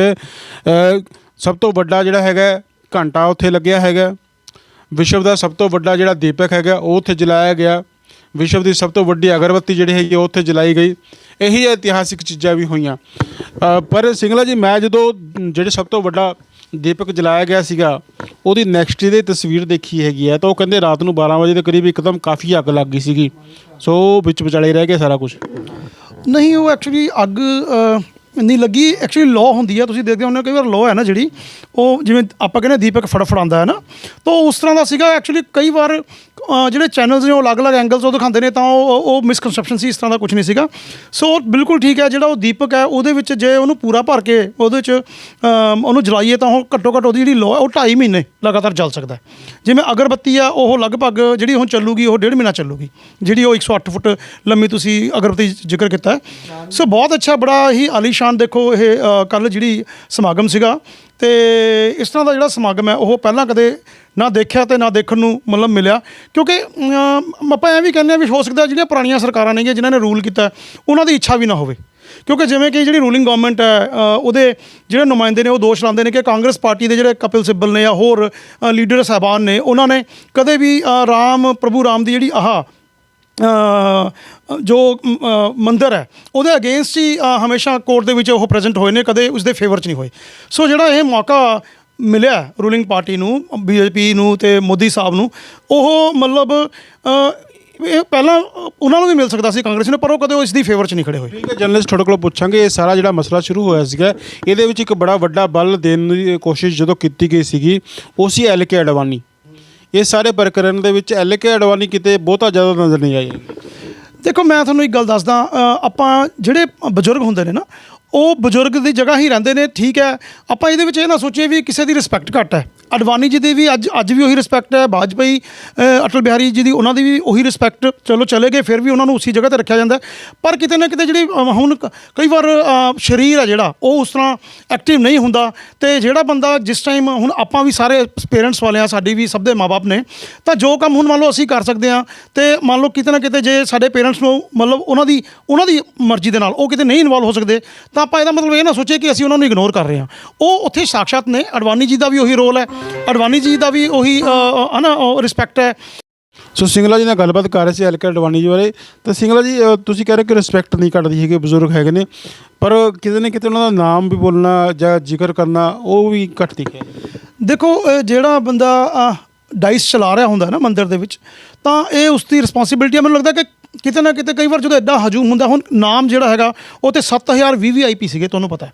ਸਭ ਤੋਂ ਵੱਡਾ ਜਿਹੜਾ ਹੈਗਾ ਘੰਟਾ ਉੱਥੇ ਲੱਗਿਆ ਹੈਗਾ। ਵਿਸ਼ਵ ਦਾ ਸਭ ਤੋਂ ਵੱਡਾ ਜਿਹੜਾ ਦੀਪਕ ਹੈਗਾ, ਉਹ ਉੱਥੇ ਜਲਾਇਆ ਗਿਆ। ਵਿਸ਼ਵ ਦੀ ਸਭ ਤੋਂ ਵੱਡੀ ਅਗਰਬੱਤੀ ਜਿਹੜੀ ਹੈਗੀ, ਉਹ ਉੱਥੇ ਜਲਾਈ ਗਈ। ਇਹੀ ਇਤਿਹਾਸਿਕ ਚੀਜ਼ਾਂ ਵੀ ਹੋਈਆਂ। ਪਰ ਸਿੰਗਲਾ ਜੀ, ਮੈਂ ਜਦੋਂ, ਜਿਹੜੇ ਸਭ ਤੋਂ ਵੱਡਾ ਦੀਪਕ ਜਲਾਇਆ ਗਿਆ ਸੀਗਾ, ਉਹਦੀ ਨੈਕਸਟ ਦੀ ਤਸਵੀਰ ਦੇਖੀ ਹੈਗੀ ਹੈ, ਤਾਂ ਉਹ ਕਹਿੰਦੇ ਰਾਤ ਨੂੰ 12 ਵਜੇ ਦੇ ਕਰੀਬ ਇੱਕਦਮ ਕਾਫੀ ਅੱਗ ਲੱਗ ਗਈ ਸੀਗੀ। ਸੋ ਵਿੱਚ ਵਿਚਾਲੇ ਰਹਿ ਗਿਆ ਸਾਰਾ ਕੁਝ ਨਹੀਂ, ਉਹ ਐਕਚੁਅਲੀ ਅੱਗ ਨਹੀਂ ਲੱਗੀ ਐਕਚੁਅਲੀ ਲਾਅ ਹੁੰਦੀ ਆ, ਤੁਸੀਂ ਦੇਖਦੇ ਹੁੰਦੇ ਹੋ ਕਈ ਵਾਰ ਲਾਅ ਹੈ ਨਾ ਜਿਹੜੀ, ਉਹ ਜਿਵੇਂ ਆਪਾਂ ਕਹਿੰਦੇ ਦੀਪਕ ਫੜਫੜਾਉਂਦਾ ਹੈ ਨਾ, ਤਾਂ ਉਸ ਤਰ੍ਹਾਂ ਦਾ ਸੀਗਾ ਐਕਚੁਅਲੀ ਕਈ ਵਾਰ ਜਿਹੜੇ ਚੈਨਲਸ ਨੇ, ਉਹ ਅਲੱਗ-ਅਲੱਗ ਐਂਗਲਸ ਉਹ ਦਿਖਾਉਂਦੇ ਨੇ, ਤਾਂ ਉਹ ਉਹ ਮਿਸਕਨਸੈਪਸ਼ਨ ਸੀ, ਇਸ ਤਰ੍ਹਾਂ ਦਾ ਕੁਝ ਨਹੀਂ ਸੀਗਾ। ਸੋ ਬਿਲਕੁਲ ਠੀਕ ਹੈ, ਜਿਹੜਾ ਉਹ ਦੀਪਕ ਹੈ, ਉਹਦੇ ਵਿੱਚ ਜੇ ਉਹਨੂੰ ਪੂਰਾ ਭਰ ਕੇ ਉਹਦੇ ਵਿੱਚ ਉਹਨੂੰ ਜਲਾਈਏ, ਤਾਂ ਉਹ ਘੱਟੋ ਘੱਟ ਉਹਦੀ ਜਿਹੜੀ ਲਾਅ ਉਹ 2.5 ਮਹੀਨੇ ਲਗਾਤਾਰ ਚੱਲ ਸਕਦਾ ਜਿਵੇਂ ਅਗਰਬੱਤੀ ਆ, ਉਹ ਲਗਭਗ ਜਿਹੜੀ ਹੁਣ ਚੱਲੂਗੀ, ਉਹ ਡੇਢ ਮਹੀਨਾ ਚੱਲੂਗੀ, ਜਿਹੜੀ ਉਹ 108 ਫੁੱਟ ਲੰਮੀ ਤੁਸੀਂ ਅਗਰਬੱਤੀ ਜ਼ਿਕਰ ਕੀਤਾ ਸੋ ਬਹੁਤ ਅੱਛਾ, ਬੜਾ ਹੀ ਆਲੀਸ਼ਾਨ ਦੇਖੋ ਇਹ ਕੱਲ ਜਿਹੜੀ ਸਮਾਗਮ ਸੀਗਾ ਤੇ ਇਸ ਤਰ੍ਹਾਂ ਦਾ ਜਿਹੜਾ ਸਮਾਗਮ ਹੈ ਉਹ ਪਹਿਲਾਂ ਕਦੇ ਨਾ ਦੇਖਿਆ ਤੇ ਨਾ ਦੇਖਣ ਨੂੰ ਮਤਲਬ ਮਿਲਿਆ। ਕਿਉਂਕਿ ਅਮ, ਆਪਾਂ ਐਂ ਵੀ ਕਹਿੰਦੇ ਆ ਵੀ ਹੋ ਸਕਦਾ ਜਿਹੜੀਆਂ ਪੁਰਾਣੀਆਂ ਸਰਕਾਰਾਂ ਨੇਗੀਆਂ ਜਿਨ੍ਹਾਂ ਨੇ ਰੂਲ ਕੀਤਾ ਉਹਨਾਂ ਦੀ ਇੱਛਾ ਵੀ ਨਾ ਹੋਵੇ। ਕਿਉਂਕਿ ਜਿਵੇਂ ਕਿ ਜਿਹੜੀ ਰੂਲਿੰਗ ਗਵਰਨਮੈਂਟ ਹੈ ਅ, ਉਹਦੇ ਜਿਹੜੇ ਨੁਮਾਇੰਦੇ ਨੇ ਉਹ ਦੋਸ਼ ਲਾਉਂਦੇ ਨੇ ਕਿ ਕਾਂਗਰਸ ਪਾਰਟੀ ਦੇ ਜਿਹੜੇ ਕਪਿਲ ਸਿੱਬਲ ਨੇ ਜਾਂ ਹੋਰ ਅ, ਲੀਡਰ ਸਾਹਿਬਾਨ ਨੇ ਉਹਨਾਂ ਨੇ ਕਦੇ ਵੀ ਅ, ਰਾਮ ਪ੍ਰਭੂ ਰਾਮ ਦੀ ਜਿਹੜੀ ਆਹ ਜੋ ਮੰਦਰ ਹੈ, ਉਹਦੇ ਅਗੇਂਸਟ ਹੀ ਹਮੇਸ਼ਾ ਕੋਰਟ ਦੇ ਵਿੱਚ ਉਹ ਪ੍ਰੈਜ਼ੈਂਟ ਹੋਏ ਨੇ, ਕਦੇ ਉਸ ਦੇ ਫੇਵਰ 'ਚ ਨਹੀਂ ਹੋਏ। ਸੋ ਜਿਹੜਾ ਇਹ ਮੌਕਾ ਮਿਲਿਆ ਰੂਲਿੰਗ ਪਾਰਟੀ ਨੂੰ ਬੀਜੇਪੀ ਨੂੰ ਤੇ ਮੋਦੀ ਸਾਹਿਬ ਨੂੰ, ਉਹ ਮਤਲਬ ਇਹ ਪਹਿਲਾਂ ਉਹਨਾਂ ਨੂੰ ਵੀ ਮਿਲ ਸਕਦਾ ਸੀ ਕਾਂਗਰਸ ਨੂੰ, ਪਰ ਉਹ ਕਦੇ ਇਸ ਦੀ ਫੇਵਰ 'ਚ ਨਹੀਂ ਖੜੇ ਹੋਏ। ਠੀਕ ਹੈ ਜਰਨਲਿਸਟ ਤੁਹਾਡੇ ਕੋਲੋਂ ਪੁੱਛਾਂਗੇ, ਇਹ ਸਾਰਾ ਜਿਹੜਾ ਮਸਲਾ ਸ਼ੁਰੂ ਹੋਇਆ ਸੀਗਾ, ਇਹਦੇ ਵਿੱਚ ਇੱਕ ਬੜਾ ਵੱਡਾ ਬਲ ਦੇਣ ਦੀ ਕੋਸ਼ਿਸ਼ ਜਦੋਂ ਕੀਤੀ ਗਈ ਸੀਗੀ, ਉਹ ਸੀ ਐਲ ਕੇ ਅਡਵਾਨੀ ਇਹ ਸਾਰੇ ਪ੍ਰਕਰਨ ਦੇ ਵਿੱਚ ਐਲ ਕੇ ਅਡਵਾਨੀ ਕਿਤੇ ਬਹੁਤਾ ਜ਼ਿਆਦਾ ਨਜ਼ਰ ਨਹੀਂ ਆਈ। ਦੇਖੋ ਮੈਂ ਤੁਹਾਨੂੰ ਇੱਕ ਗੱਲ ਦੱਸਦਾ ਅ, ਆਪਾਂ ਜਿਹੜੇ ਬਜ਼ੁਰਗ ਹੁੰਦੇ ਨੇ ਨਾ ਉਹ ਬਜ਼ੁਰਗ ਦੀ ਜਗ੍ਹਾ ਹੀ ਰਹਿੰਦੇ ਨੇ, ਠੀਕ ਹੈ। ਆਪਾਂ ਇਹਦੇ ਵਿੱਚ ਇਹ ਨਾ ਸੋਚੀਏ ਵੀ ਕਿਸੇ ਦੀ ਰਿਸਪੈਕਟ ਘੱਟ ਹੈ। ਅਡਵਾਨੀ ਜੀ ਦੀ ਵੀ ਅੱਜ ਅੱਜ ਵੀ ਉਹੀ ਰਿਸਪੈਕਟ ਹੈ ਵਾਜਪਾਈ ਅਟਲ ਬਿਹਾਰੀ ਜੀ ਦੀ ਉਹਨਾਂ ਦੀ ਵੀ ਉਹੀ ਰਿਸਪੈਕਟ ਚਲੋ ਚਲੇ ਗਏ, ਫਿਰ ਵੀ ਉਹਨਾਂ ਨੂੰ ਉਸੇ ਜਗ੍ਹਾ ਤੇ ਰੱਖਿਆ ਜਾਂਦਾ ਪਰ ਕਿਤੇ ਨਾ ਕਿਤੇ ਜਿਹੜੀ ਹੁਣ ਕਈ ਵਾਰ ਸਰੀਰ ਹੈ ਜਿਹੜਾ, ਉਹ ਉਸ ਤਰ੍ਹਾਂ ਐਕਟਿਵ ਨਹੀਂ ਹੁੰਦਾ। ਤੇ ਜਿਹੜਾ ਬੰਦਾ ਜਿਸ ਟਾਈਮ ਹੁਣ ਆਪਾਂ ਵੀ ਸਾਰੇ ਪੇਰੈਂਟਸ ਵਾਲੇ ਆ ਸਾਡੀ ਵੀ ਸਭ ਦੇ ਮਾਪੇ ਨੇ, ਤਾਂ ਜੋ ਕੰਮ ਹੁਣ ਮੰਨ ਲਓ ਅਸੀਂ ਕਰ ਸਕਦੇ ਆ ਤੇ ਮੰਨ ਲਓ ਕਿਤੇ ਨਾ ਕਿਤੇ ਜੇ ਸਾਡੇ ਪੇਰੈਂਟਸ ਨੂੰ ਮਤਲਬ ਉਹਨਾਂ ਦੀ ਉਹਨਾਂ ਦੀ ਮਰਜ਼ੀ ਦੇ ਨਾਲ ਉਹ ਕਿਤੇ ਨਹੀਂ ਇਨਵੋਲਵ ਹੋ ਸਕਦੇ, ਤਾਂ ਆਪਾਂ ਇਹਦਾ ਮਤਲਬ ਇਹ ਨਾ ਸੋਚੀਏ ਕਿ ਅਸੀਂ ਉਹਨਾਂ ਨੂੰ ਇਗਨੋਰ ਕਰ ਰਹੇ ਹਾਂ। ਉਹ ਉੱਥੇ ਸਾਕਸ਼ਾਤ ਨੇ ਅਡਵਾਨੀ ਜੀ ਦਾ ਵੀ ਉਹੀ ਰੋਲ ਹੈ ਅਡਵਾਨੀ ਜੀ ਦਾ ਵੀ ਉਹੀ ਅ, ਅ, ਹਨਾ ਰਿਸਪੈਕਟ ਹੈ। ਸੋ ਸਿੰਗਲਾ ਜੀ ਨਾਲ ਗੱਲਬਾਤ ਕਰ ਰਹੇ ਸੀ ਐਲ ਕੇ ਅਡਵਾਨੀ ਜੀ ਬਾਰੇ। ਤਾਂ ਸਿੰਗਲਾ ਜੀ ਤੁਸੀਂ ਕਹਿ ਰਹੇ ਕਿ ਰਿਸਪੈਕਟ ਨਹੀਂ ਘਟਦੀ ਹੈਗੇ ਬਜ਼ੁਰਗ ਹੈਗੇ ਨੇ ਪਰ ਕਿਤੇ ਨਾ ਕਿਤੇ ਉਹਨਾਂ ਦਾ ਨਾਮ ਵੀ ਬੋਲਣਾ ਜਾਂ ਜ਼ਿਕਰ ਕਰਨਾ ਉਹ ਵੀ ਘੱਟ ਦਿਖਿਆ ਦੇਖੋ ਜਿਹੜਾ ਬੰਦਾ ਡਾਈਸ ਚਲਾ ਰਿਹਾ ਹੁੰਦਾ ਹੈ ਨਾ ਮੰਦਿਰ ਦੇ ਵਿੱਚ ਤਾਂ ਇਹ ਉਸ ਦੀ ਰਿਸਪੌਂਸਿਬਿਲਟੀ ਹੈ। ਮੈਨੂੰ ਲੱਗਦਾ ਕਿ ਕਿਤੇ ਨਾ ਕਿਤੇ ਕਈ ਵਾਰ ਜਦੋਂ ਐਡਾ ਹਜੂਮ ਹੁੰਦਾ, ਹੁਣ ਨਾਮ ਜਿਹੜਾ ਹੈਗਾ, ਉਹ ਤੇ 7000 ਵੀਵੀਆਈਪੀ ਸੀਗੇ, ਤੁਹਾਨੂੰ ਪਤਾ ਹੈ।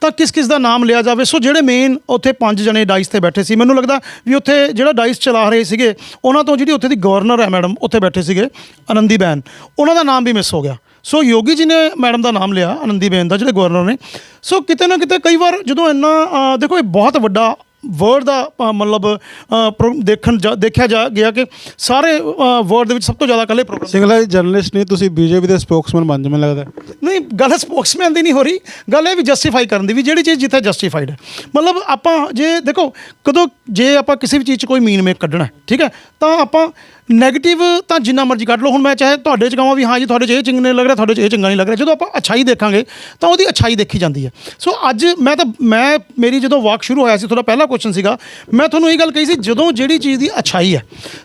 ਤਾਂ ਕਿਸ ਕਿਸ ਦਾ ਨਾਮ ਲਿਆ ਜਾਵੇ? ਸੋ ਜਿਹੜੇ ਮੇਨ ਉੱਥੇ ਪੰਜ ਜਣੇ ਡਾਈਸ ਤੇ ਬੈਠੇ ਸੀ, ਮੈਨੂੰ ਲੱਗਦਾ ਵੀ ਉੱਥੇ ਜਿਹੜਾ ਡਾਈਸ ਚਲਾ ਰਹੇ ਸੀਗੇ, ਉਹਨਾਂ ਤੋਂ ਜਿਹੜੀ ਉੱਥੇ ਦੀ ਗਵਰਨਰ ਹੈ ਮੈਡਮ ਉੱਥੇ ਬੈਠੇ ਸੀਗੇ, ਆਨੰਦੀ ਬੈਨ। ਉਹਨਾਂ ਦਾ ਨਾਮ ਵੀ ਮਿਸ ਹੋ ਗਿਆ। ਸੋ ਯੋਗੀ ਜੀ ਨੇ ਮੈਡਮ ਦਾ ਨਾਮ ਲਿਆ, ਆਨੰਦੀ ਬੇਨ ਦਾ, ਜਿਹੜੇ ਗਵਰਨਰ ਨੇ। ਸੋ ਕਿਤੇ ਨਾ ਕਿਤੇ ਕਈ ਵਾਰ ਜਦੋਂ ਇੰਨਾ ਦੇਖੋ ਇਹ ਬਹੁਤ ਵੱਡਾ ਵਰਡ ਦਾ ਅ, ਮਤਲਬ ਅ, ਪ੍ਰੋ- ਦੇਖਣ ਜਾ- ਦੇਖਿਆ ਜਾ ਗਿਆ ਕਿ ਸਾਰੇ ਵਰਡ ਦੇ ਵਿੱਚ ਸਭ ਤੋਂ ਜ਼ਿਆਦਾ ਕੱਲੇ ਪ੍ਰੋਗਰਾਮ ਸਿੰਗਲਾ ਜਰਨਲਿਸਟ ਨੇ ਤੁਸੀਂ ਬੀਜੇਪੀ ਦੇ ਸਪੋਕਸਮੈਨ ਬਣ ਜਿਵੇਂ ਲੱਗਦਾ ਨਹੀਂ ਗੱਲ ਸਪੋਕਸਮੈਨ ਦੀ ਨਹੀਂ ਹੋ ਰਹੀ। ਗੱਲ ਇਹ ਵੀ ਜਸਟੀਫਾਈ ਕਰਨ ਦੀ ਵੀ ਜਿਹੜੀ ਚੀਜ਼ ਜਿੱਥੇ ਜਸਟੀਫਾਈਡ ਹੈ। ਮਤਲਬ ਆਪਾਂ ਜੇ ਦੇਖੋ ਕਦੋਂ ਜੇ ਆਪਾਂ ਕਿਸੇ ਵੀ ਚੀਜ਼ 'ਚ ਕੋਈ ਮੀਨ ਮੇਕ ਕੱਢਣਾ ਹੈ, ਠੀਕ ਹੈ ਤਾਂ ਆਪਾਂ 네ਗੇਟਿਵ ਤਾਂ ਜਿੰਨਾ ਮਰਜ਼ੀ ਕੱਢ ਲਓ। ਹੁਣ ਮੈਂ ਚਾਹੇ ਤੁਹਾਡੇ 'ਚ ਕਹਾਂ ਵੀ, ਹਾਂ ਜੀ, ਤੁਹਾਡੇ 'ਚ ਇਹ ਚੰਗਾ ਨਹੀਂ ਲੱਗ ਰਿਹਾ, ਤੁਹਾਡੇ 'ਚ ਇਹ ਚੰਗਾ ਨਹੀਂ ਲੱਗ ਰਿਹਾ। ਜਦੋਂ ਆਪਾਂ ਅੱਛਾਈ ਦੇਖਾਂਗੇ, ਤਾਂ ਉਹਦੀ ਅੱਛਾਈ ਦੇਖੀ ਜਾਂਦੀ ਹੈ। ਸੋ ਅੱਜ ਮੈਂ ਤਾਂ, ਮੈਂ, ਮੇਰੀ ਜਦੋਂ ਵਾਕ ਸ਼ੁਰੂ ਹੋਇਆ ਸੀ, ਤੁਹਾਡਾ ਪਹਿਲਾ ਕੁਐਸਚਨ ਸੀਗਾ, ਮੈਂ ਤੁਹਾਨੂੰ ਇਹ ਗੱਲ ਕਹੀ ਸੀ, ਜਦੋਂ ਜਿਹੜੀ ਚੀਜ਼ ਦੀ ਅੱਛਾਈ ਹੈ,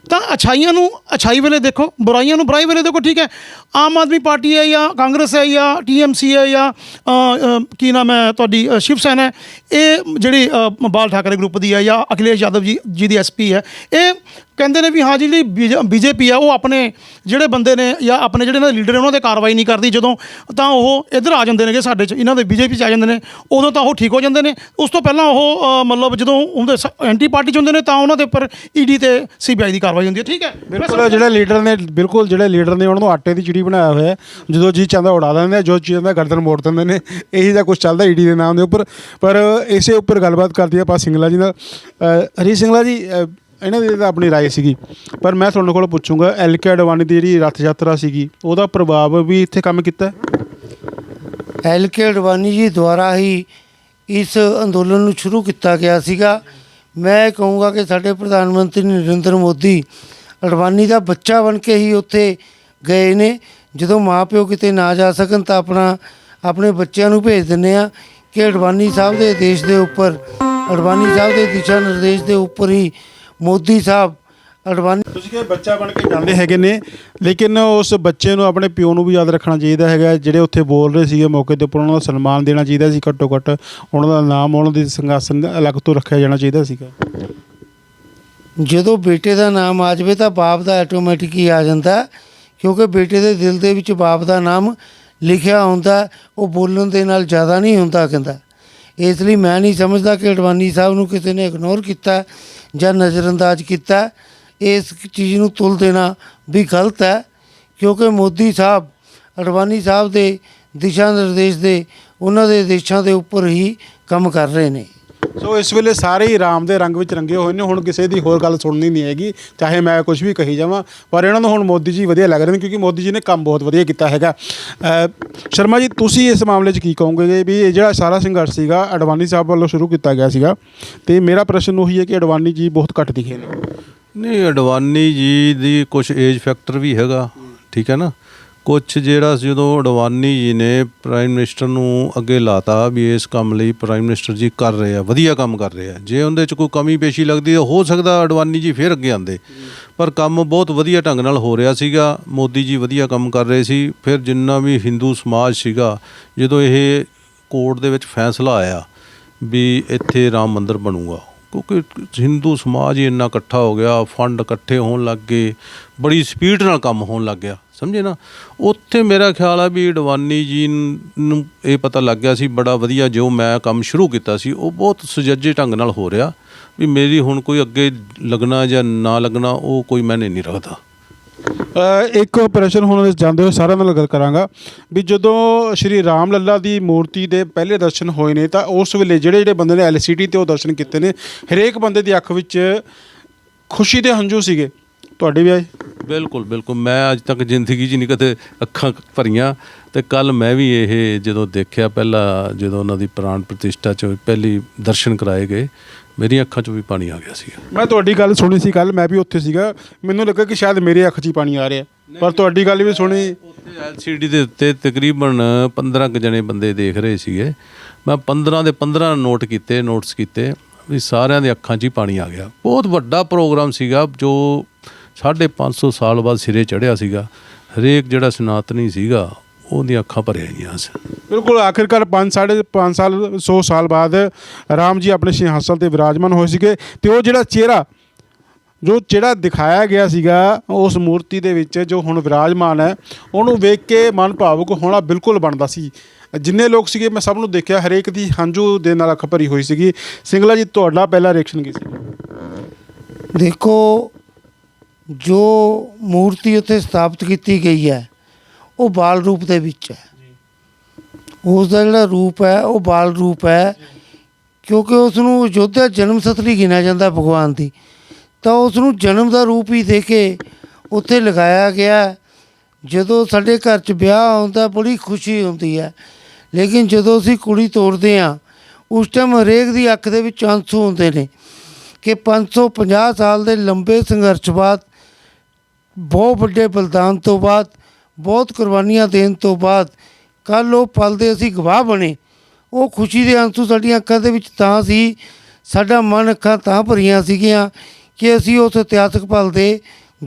ਤਾਂ ਅੱਛਾਈਆਂ ਨੂੰ ਅੱਛਾਈ ਵੇਲੇ ਦੇਖੋ, ਬੁਰਾਈਆਂ ਨੂੰ ਬੁਰਾਈ ਵੇਲੇ ਦੇਖੋ, ਠੀਕ ਹੈ। ਆਮ ਆਦਮੀ ਪਾਰਟੀ ਹੈ ਜਾਂ ਕਾਂਗਰਸ ਹੈ ਜਾਂ ਟੀਐਮਸੀ ਹੈ ਜਾਂ ਕੀ ਨਾਮ ਹੈ, ਤੁਹਾਡੀ ਸ਼ਿਵ ਸੈਨਾ ਹੈ। ਇਹ ਜਿਹੜੀ ਬਾਲ ਠਾਕਰੇ ਗਰੁੱਪ ਦੀ ਹੈ ਜਾਂ ਅਖਿਲੇਸ਼ ਯਾਦਵ ਜੀ ਜੀ ਦੀ ਐਸਪੀ ਹੈ, ਇਹ ਕਹਿੰਦੇ ਨੇ ਵੀ ਹਾਂ ਜਿਹੜੀ ਬੀਜੇਪੀ ਹੈ ਉਹ ਆਪਣੇ ਜਿਹੜੇ ਬੰਦੇ ਨੇ ਜਾਂ ਆਪਣੇ ਜਿਹੜੇ ਇਹਨਾਂ ਦੇ ਲੀਡਰ ਨੇ ਉਹਨਾਂ ਤੇ ਕਾਰਵਾਈ ਨਹੀਂ ਕਰਦੀ। ਜਦੋਂ ਤਾਂ ਉਹ ਇੱਧਰ ਆ ਜਾਂਦੇ ਨੇਗੇ ਸਾਡੇ 'ਚ ਇਹਨਾਂ ਦੇ ਬੀਜੇਪੀ 'ਚ ਆ ਜਾਂਦੇ ਨੇ ਉਦੋਂ ਤਾਂ ਉਹ ਠੀਕ ਹੋ ਜਾਂਦੇ ਨੇ। ਉਸ ਤੋਂ ਪਹਿਲਾਂ ਉਹ ਮਤਲਬ ਜਦੋਂ ਉਹਦੇ ਐਂਟੀ ਪਾਰਟੀ 'ਚ ਹੁੰਦੇ ਨੇ ਤਾਂ ਉਹਨਾਂ ਦੇ ਉੱਪਰ ਈਡੀ ਤੇ ਸੀਬੀਆਈ ਦੀ ਕਾਰਵਾਈ ਹੁੰਦੀ ਹੈ। ਠੀਕ ਹੈ? ਬਿਲਕੁਲ ਜਿਹੜੇ ਲੀਡਰ ਨੇ ਬਿਲਕੁਲ ਜਿਹੜੇ ਲੀਡਰ ਨੇ ਉਹਨਾਂ ਨੂੰ ਆਟੇ ਦੀ ਚਿੜੀ ਬਣਾਇਆ ਹੋਇਆ ਜਦੋਂ ਜੀ ਚਾਹੁੰਦਾ ਉਡਾ ਦਿੰਦੇ ਨੇ ਜੋ ਜੀ ਚਾਹੁੰਦਾ ਗਰਦਨ ਮੋੜ ਦਿੰਦੇ ਨੇ ਇਹੀ ਜਿਹਾ ਕੁਝ ਚੱਲਦਾ ਈਡੀ ਦੇ ਨਾਮ ਦੇ ਉੱਪਰ। ਪਰ ਇਸੇ ਉੱਪਰ ਗੱਲਬਾਤ ਕਰਦੀ ਆਪਾਂ ਸਿੰਗਲਾ ਜੀ ਨਾਲ। ਹਰੀ ਸਿੰਗਲਾ ਜੀ ਇਹਨਾਂ ਦੀ ਤਾਂ ਆਪਣੀ رائے ਸੀਗੀ ਪਰ ਮੈਂ ਤੁਹਾਡੇ ਕੋਲ ਪੁੱਛੂੰਗਾ ਐਲਕੇ ਅਡਵਾਨੀ ਦੀ ਜਿਹੜੀ ਰੱਥ ਯਾਤਰਾ ਸੀਗੀ ਉਹਦਾ ਪ੍ਰਭਾਵ ਵੀ ਇੱਥੇ ਕੰਮ ਕੀਤਾ ਹੈ? ਐਲ ਕੇ ਅਡਵਾਨੀ ਜੀ ਦੁਆਰਾ ਹੀ ਇਸ ਅੰਦੋਲਨ ਨੂੰ ਸ਼ੁਰੂ ਕੀਤਾ ਗਿਆ ਸੀਗਾ ਮੈਂ ਕਹੂੰਗਾ ਕਿ ਸਾਡੇ ਪ੍ਰਧਾਨ ਮੰਤਰੀ ਨਰਿੰਦਰ ਮੋਦੀ ਅਡਵਾਨੀ ਦਾ ਬੱਚਾ ਬਣ ਕੇ ਹੀ ਉੱਥੇ ਗਏ ਨੇ ਜਦੋਂ ਮਾਪਿਓ ਕਿਤੇ ਨਾ ਜਾ ਸਕਣ ਤਾਂ ਆਪਣਾ ਆਪਣੇ ਬੱਚਿਆਂ ਨੂੰ ਭੇਜ ਦਿੰਦੇ ਆ ਕਿ ਅਡਵਾਨੀ ਸਾਹਿਬ ਦੇ ਦੇਸ਼ ਦੇ ਉੱਪਰ ਅਡਵਾਨੀ ਸਾਹਿਬ ਦੇ ਦਿਸ਼ਾ ਨਿਰਦੇਸ਼ ਦੇ ਉੱਪਰ ਹੀ ਮੋਦੀ ਸਾਹਿਬ ਅਡਵਾਨੀ ਤੁਸੀਂ ਕਿ ਬੱਚਾ ਬਣ ਕੇ ਜਾਂਦੇ ਹੈਗੇ ਨੇ ਲੇਕਿਨ ਉਸ ਬੱਚੇ ਨੂੰ ਆਪਣੇ ਪਿਓ ਨੂੰ ਵੀ ਯਾਦ ਰੱਖਣਾ ਚਾਹੀਦਾ ਹੈਗਾ ਜਿਹੜੇ ਉੱਥੇ ਬੋਲ ਰਹੇ ਸੀਗੇ ਮੌਕੇ ਤੇ ਉੱਪਰ ਉਹਨਾਂ ਦਾ ਸਨਮਾਨ ਦੇਣਾ ਚਾਹੀਦਾ ਸੀ ਘੱਟੋ ਘੱਟ ਉਹਨਾਂ ਦਾ ਨਾਮ ਉਹਨਾਂ ਦੀ ਸਿੰਘਾਸਨ ਅਲੱਗ ਤੋਂ ਰੱਖਿਆ ਜਾਣਾ ਚਾਹੀਦਾ ਸੀਗਾ। ਜਦੋਂ ਬੇਟੇ ਦਾ ਨਾਮ ਆ ਜਾਵੇ ਤਾਂ ਬਾਪ ਦਾ ਆਟੋਮੈਟਿਕ ਹੀ ਆ ਜਾਂਦਾ ਕਿਉਂਕਿ ਬੇਟੇ ਦੇ ਦਿਲ ਦੇ ਵਿੱਚ ਬਾਪ ਦਾ ਨਾਮ ਲਿਖਿਆ ਹੁੰਦਾ ਉਹ ਬੋਲਣ ਦੇ ਨਾਲ ਜ਼ਿਆਦਾ ਨਹੀਂ ਹੁੰਦਾ ਕਹਿੰਦਾ। ਇਸ ਲਈ ਮੈਂ ਨਹੀਂ ਸਮਝਦਾ ਕਿ ਅਡਵਾਨੀ ਸਾਹਿਬ ਨੂੰ ਕਿਸੇ ਨੇ ਇਗਨੋਰ ਕੀਤਾ। ਜਾਂ ਨਜ਼ਰਅੰਦਾਜ਼ ਕੀਤਾ ਇਸ ਚੀਜ਼ ਨੂੰ ਤੁਲ ਦੇਣਾ ਵੀ ਗਲਤ ਹੈ, ਕਿਉਂਕਿ ਮੋਦੀ ਸਾਹਿਬ, ਅਡਵਾਨੀ ਸਾਹਿਬ ਦੇ ਦਿਸ਼ਾ ਨਿਰਦੇਸ਼ ਦੇ ਉਹਨਾਂ ਦੇ ਦੇਸ਼ਾਂ ਦੇ ਉੱਪਰ ਹੀ ਕੰਮ ਕਰ ਰਹੇ ਨੇ। ਸੋ ਇਸ ਵੇਲੇ ਸਾਰੇ ਹੀ ਰਾਮ ਦੇ ਰੰਗ ਵਿੱਚ ਰੰਗੇ ਹੋਏ ਨੇ, ਹੁਣ ਕਿਸੇ ਦੀ ਹੋਰ ਗੱਲ ਸੁਣਨੀ ਨਹੀਂ ਹੈਗੀ, ਚਾਹੇ ਮੈਂ ਕੁਝ ਵੀ ਕਹੀ ਜਾਵਾਂ, ਪਰ ਇਹਨਾਂ ਨੂੰ ਹੁਣ ਮੋਦੀ ਜੀ ਵਧੀਆ ਲੱਗ ਰਹੇ ਨੇ, ਕਿਉਂਕਿ ਮੋਦੀ ਜੀ ਨੇ ਕੰਮ ਬਹੁਤ ਵਧੀਆ ਕੀਤਾ ਹੈਗਾ। ਸ਼ਰਮਾ ਜੀ, ਤੁਸੀਂ ਇਸ ਮਾਮਲੇ 'ਚ ਕੀ ਕਹੋਗੇ ਵੀ ਇਹ ਜਿਹੜਾ ਸਾਰਾ ਸੰਘਰਸ਼ ਸੀਗਾ, ਅਡਵਾਨੀ ਸਾਹਿਬ ਵੱਲੋਂ ਸ਼ੁਰੂ ਕੀਤਾ ਗਿਆ ਸੀਗਾ, ਤੇ ਮੇਰਾ ਪ੍ਰਸ਼ਨ ਉਹੀ ਹੈ ਕਿ ਅਡਵਾਨੀ ਜੀ ਬਹੁਤ ਘੱਟ ਦਿਖੇ ਨੇ। ਨਹੀਂ, ਅਡਵਾਨੀ ਜੀ ਦੀ ਕੁਝ ਏਜ ਫੈਕਟਰ ਵੀ ਹੈਗਾ, ਠੀਕ ਹੈ ਨਾ? ਕੁਝ ਜਿਹੜਾ ਜਦੋਂ ਅਡਵਾਨੀ ਜੀ ਨੇ ਪ੍ਰਾਈਮ ਮਿਨਿਸਟਰ ਨੂੰ ਅੱਗੇ ਲਾਤਾ ਵੀ ਇਸ ਕੰਮ ਲਈ ਪ੍ਰਾਈਮ ਮਿਨਿਸਟਰ ਜੀ ਕਰ ਰਹੇ ਆ, ਵਧੀਆ ਕੰਮ ਕਰ ਰਹੇ ਆ। ਜੇ ਉਹਦੇ ਚ ਕੋਈ ਕਮੀ ਪੇਸ਼ੀ ਲੱਗਦੀ ਤਾਂ ਹੋ ਸਕਦਾ ਅਡਵਾਨੀ ਜੀ ਫਿਰ ਅੱਗੇ ਆਂਦੇ ਪਰ ਕੰਮ ਬਹੁਤ ਵਧੀਆ ਢੰਗ ਨਾਲ ਹੋ ਰਿਹਾ ਸੀਗਾ, ਮੋਦੀ ਜੀ ਵਧੀਆ ਕੰਮ ਕਰ ਰਹੇ ਸੀ, ਫਿਰ ਜਿੰਨਾ ਵੀ ਹਿੰਦੂ ਸਮਾਜ ਸੀਗਾ, ਜਦੋਂ ਇਹ ਕੋਰਟ ਦੇ ਵਿੱਚ ਫੈਸਲਾ ਆਇਆ ਵੀ ਇੱਥੇ ਰਾਮ ਮੰਦਿਰ ਬਣੂਗਾ, ਕਿਉਂਕਿ ਹਿੰਦੂ ਸਮਾਜ ਹੀ ਇੰਨਾ ਇਕੱਠਾ ਹੋ ਗਿਆ, ਫੰਡ ਇਕੱਠੇ ਹੋਣ ਲੱਗ ਗਏ, ਬੜੀ ਸਪੀਡ ਨਾਲ ਕੰਮ ਹੋਣ ਲੱਗ ਗਿਆ। ਸਮਝੇ ਨਾ? ਉੱਥੇ ਮੇਰਾ ਖਿਆਲ ਆ ਵੀ ਅਡਵਾਨੀ ਜੀ ਨੂੰ ਇਹ ਪਤਾ ਲੱਗ ਗਿਆ ਸੀ, ਬੜਾ ਵਧੀਆ ਜੋ ਮੈਂ ਕੰਮ ਸ਼ੁਰੂ ਕੀਤਾ ਸੀ, ਉਹ ਬਹੁਤ ਸੁਜੱਜੇ ਢੰਗ ਨਾਲ ਹੋ ਰਿਹਾ, ਵੀ ਮੇਰੀ ਹੁਣ ਕੋਈ ਅੱਗੇ ਲੱਗਣਾ ਜਾਂ ਨਾ ਲੱਗਣਾ, ਉਹ ਕੋਈ ਮੈਨੇ ਨਹੀਂ ਰੱਖਦਾ। ਇੱਕ ਪ੍ਰਸ਼ਨ ਹੁਣ ਜਾਂਦੇ ਹੋਏ ਸਾਰਿਆਂ ਨਾਲ ਗੱਲ ਕਰਾਂਗਾ, ਵੀ ਜਦੋਂ ਸ਼੍ਰੀ ਰਾਮ ਲੱਲਾ ਦੀ ਮੂਰਤੀ ਦੇ ਪਹਿਲੇ ਦਰਸ਼ਨ ਹੋਏ ਨੇ, ਤਾਂ ਉਸ ਵੇਲੇ ਜਿਹੜੇ ਜਿਹੜੇ ਬੰਦੇ ਨੇ ਐਲਸੀਡੀ ਤੇ ਉਹ ਦਰਸ਼ਨ ਕੀਤੇ ਨੇ, ਹਰੇਕ ਬੰਦੇ ਦੀ ਅੱਖ ਵਿੱਚ ਖੁਸ਼ੀ ਦੇ ਹੰਝੂ ਸੀਗੇ। ਤੁਹਾਡੇ ਵੀ ਆਏ? ਬਿਲਕੁਲ ਬਿਲਕੁਲ। ਮੈਂ ਅੱਜ ਤੱਕ ਜ਼ਿੰਦਗੀ 'ਚ ਨਹੀਂ ਕਦੇ ਅੱਖਾਂ ਭਰੀਆਂ ਤੇ ਕੱਲ ਮੈਂ ਵੀ ਇਹ ਜਦੋਂ ਦੇਖਿਆ ਪਹਿਲਾਂ ਜਦੋਂ ਉਹਨਾਂ ਦੀ ਪ੍ਰਾਣ ਪ੍ਰਤਿਸ਼ਠਾ 'ਚ ਪਹਿਲੀ ਦਰਸ਼ਨ ਕਰਾਏ ਗਏ ਮੇਰੀਆਂ ਅੱਖਾਂ 'ਚ ਵੀ ਪਾਣੀ ਆ ਗਿਆ ਸੀਗਾ। ਮੈਂ ਤੁਹਾਡੀ ਗੱਲ ਸੁਣੀ ਸੀ ਕੱਲ ਮੈਂ ਵੀ ਉੱਥੇ ਸੀਗਾ। ਮੈਨੂੰ ਲੱਗਾ ਕਿ ਸ਼ਾਇਦ ਮੇਰੇ ਅੱਖ 'ਚ ਹੀ ਪਾਣੀ ਆ ਰਿਹਾ। ਪਰ ਤੁਹਾਡੀ ਗੱਲ ਵੀ ਸੁਣੀ। ਉੱਥੇ ਐਲਸੀਡੀ ਦੇ ਉੱਤੇ ਤਕਰੀਬਨ 15 ਕੁ ਜਣੇ ਬੰਦੇ ਦੇਖ ਰਹੇ ਸੀਗੇ। ਮੈਂ 15 ਦੇ 15 ਨੋਟ ਕੀਤੇ ਨੋਟਸ ਕੀਤੇ ਵੀ ਸਾਰਿਆਂ ਦੇ ਅੱਖਾਂ 'ਚ ਹੀ ਪਾਣੀ ਆ ਗਿਆ। ਬਹੁਤ ਵੱਡਾ ਪ੍ਰੋਗਰਾਮ ਸੀਗਾ ਜੋ 550 ਸਾਲ ਬਾਅਦ ਸਿਰੇ ਚੜ੍ਹਿਆ ਸੀਗਾ। ਹਰੇਕ ਜਿਹੜਾ ਸਨਾਤਨੀ ਸੀਗਾ ਉਹਦੀਆਂ ਅੱਖਾਂ ਭਰੀਆਂ ਗਈਆਂ ਸੀ ਬਿਲਕੁਲ ਆਖਿਰਕਾਰ 5 ਸਾਢੇ 5 ਸਾਲ 100 ਸਾਲ ਬਾਅਦ ਰਾਮ ਜੀ ਆਪਣੇ ਸਿੰਘਾਸਨ ਤੇ ਵਿਰਾਜਮਾਨ ਹੋਏ ਸੀਗੇ ਤੇ ਉਹ ਜਿਹੜਾ ਚਿਹਰਾ ਜੋ ਜਿਹੜਾ ਦਿਖਾਇਆ ਗਿਆ ਸੀਗਾ ਉਸ ਮੂਰਤੀ ਦੇ ਵਿੱਚ ਜੋ ਹੁਣ ਵਿਰਾਜਮਾਨ ਹੈ ਉਹਨੂੰ ਵੇਖ ਕੇ ਮਨ ਭਾਵੁਕ ਹੋਣਾ ਬਿਲਕੁਲ ਬਣਦਾ ਸੀ। ਜਿੰਨੇ ਲੋਕ ਸੀਗੇ ਮੈਂ ਸਭ ਨੂੰ ਦੇਖਿਆ ਹਰੇਕ ਦੀ ਹੰਝੂ ਦੇ ਨਾਲ ਅੱਖ ਭਰੀ ਹੋਈ ਸੀਗੀ। ਸਿੰਗਲਾ ਜੀ ਤੁਹਾਡਾ ਪਹਿਲਾ ਰਿਐਕਸ਼ਨ ਕੀ ਸੀ? ਦੇਖੋ ਜੋ ਮੂਰਤੀ ਉੱਥੇ ਸਥਾਪਿਤ ਕੀਤੀ ਗਈ ਹੈ, ਉਹ ਬਾਲ ਰੂਪ ਦੇ ਵਿੱਚ ਹੈ। ਉਸ ਦਾ ਜਿਹੜਾ ਰੂਪ ਹੈ, ਉਹ ਬਾਲ ਰੂਪ ਹੈ। ਕਿਉਂਕਿ ਉਸ ਨੂੰ ਅਯੋਧਿਆ ਜਨਮ ਸਤਰੀ ਗਿਣਿਆ ਜਾਂਦਾ ਭਗਵਾਨ ਦੀ। ਤਾਂ ਉਸ ਨੂੰ ਜਨਮ ਦਾ ਰੂਪ ਹੀ ਦੇ ਕੇ ਉੱਥੇ ਲਗਾਇਆ ਗਿਆ। ਜਦੋਂ ਸਾਡੇ ਘਰ 'ਚ ਵਿਆਹ ਹੁੰਦਾ, ਬੜੀ ਖੁਸ਼ੀ ਹੁੰਦੀ ਹੈ। ਲੇਕਿਨ ਜਦੋਂ ਅਸੀਂ ਕੁੜੀ ਤੋਰਦੇ ਹਾਂ, ਉਸ ਟਾਈਮ ਹਰੇਕ ਦੀ ਅੱਖ ਦੇ ਵਿੱਚ ਆਂਸੂ ਹੁੰਦੇ ਨੇ ਕਿ 550 ਸਾਲ ਦੇ ਲੰਬੇ ਸੰਘਰਸ਼ ਬਾਅਦ ਬਹੁਤ ਵੱਡੇ ਬਲਿਦਾਨ ਤੋਂ ਬਾਅਦ, ਬਹੁਤ ਕੁਰਬਾਨੀਆਂ ਦੇਣ ਤੋਂ ਬਾਅਦ ਕੱਲ ਉਹ ਪਲ ਦੇ ਅਸੀਂ ਗਵਾਹ ਬਣੇ। ਉਹ ਖੁਸ਼ੀ ਦੇ ਅੰਸੂ ਸਾਡੀਆਂ ਅੱਖਾਂ ਦੇ ਵਿੱਚ ਤਾਂ ਸੀ, ਸਾਡਾ ਮਨ ਅੱਖਾਂ ਤਾਂ ਭਰੀਆਂ ਸੀਗੀਆਂ ਕਿ ਅਸੀਂ ਉਸ ਇਤਿਹਾਸਕ ਪਲ ਦੇ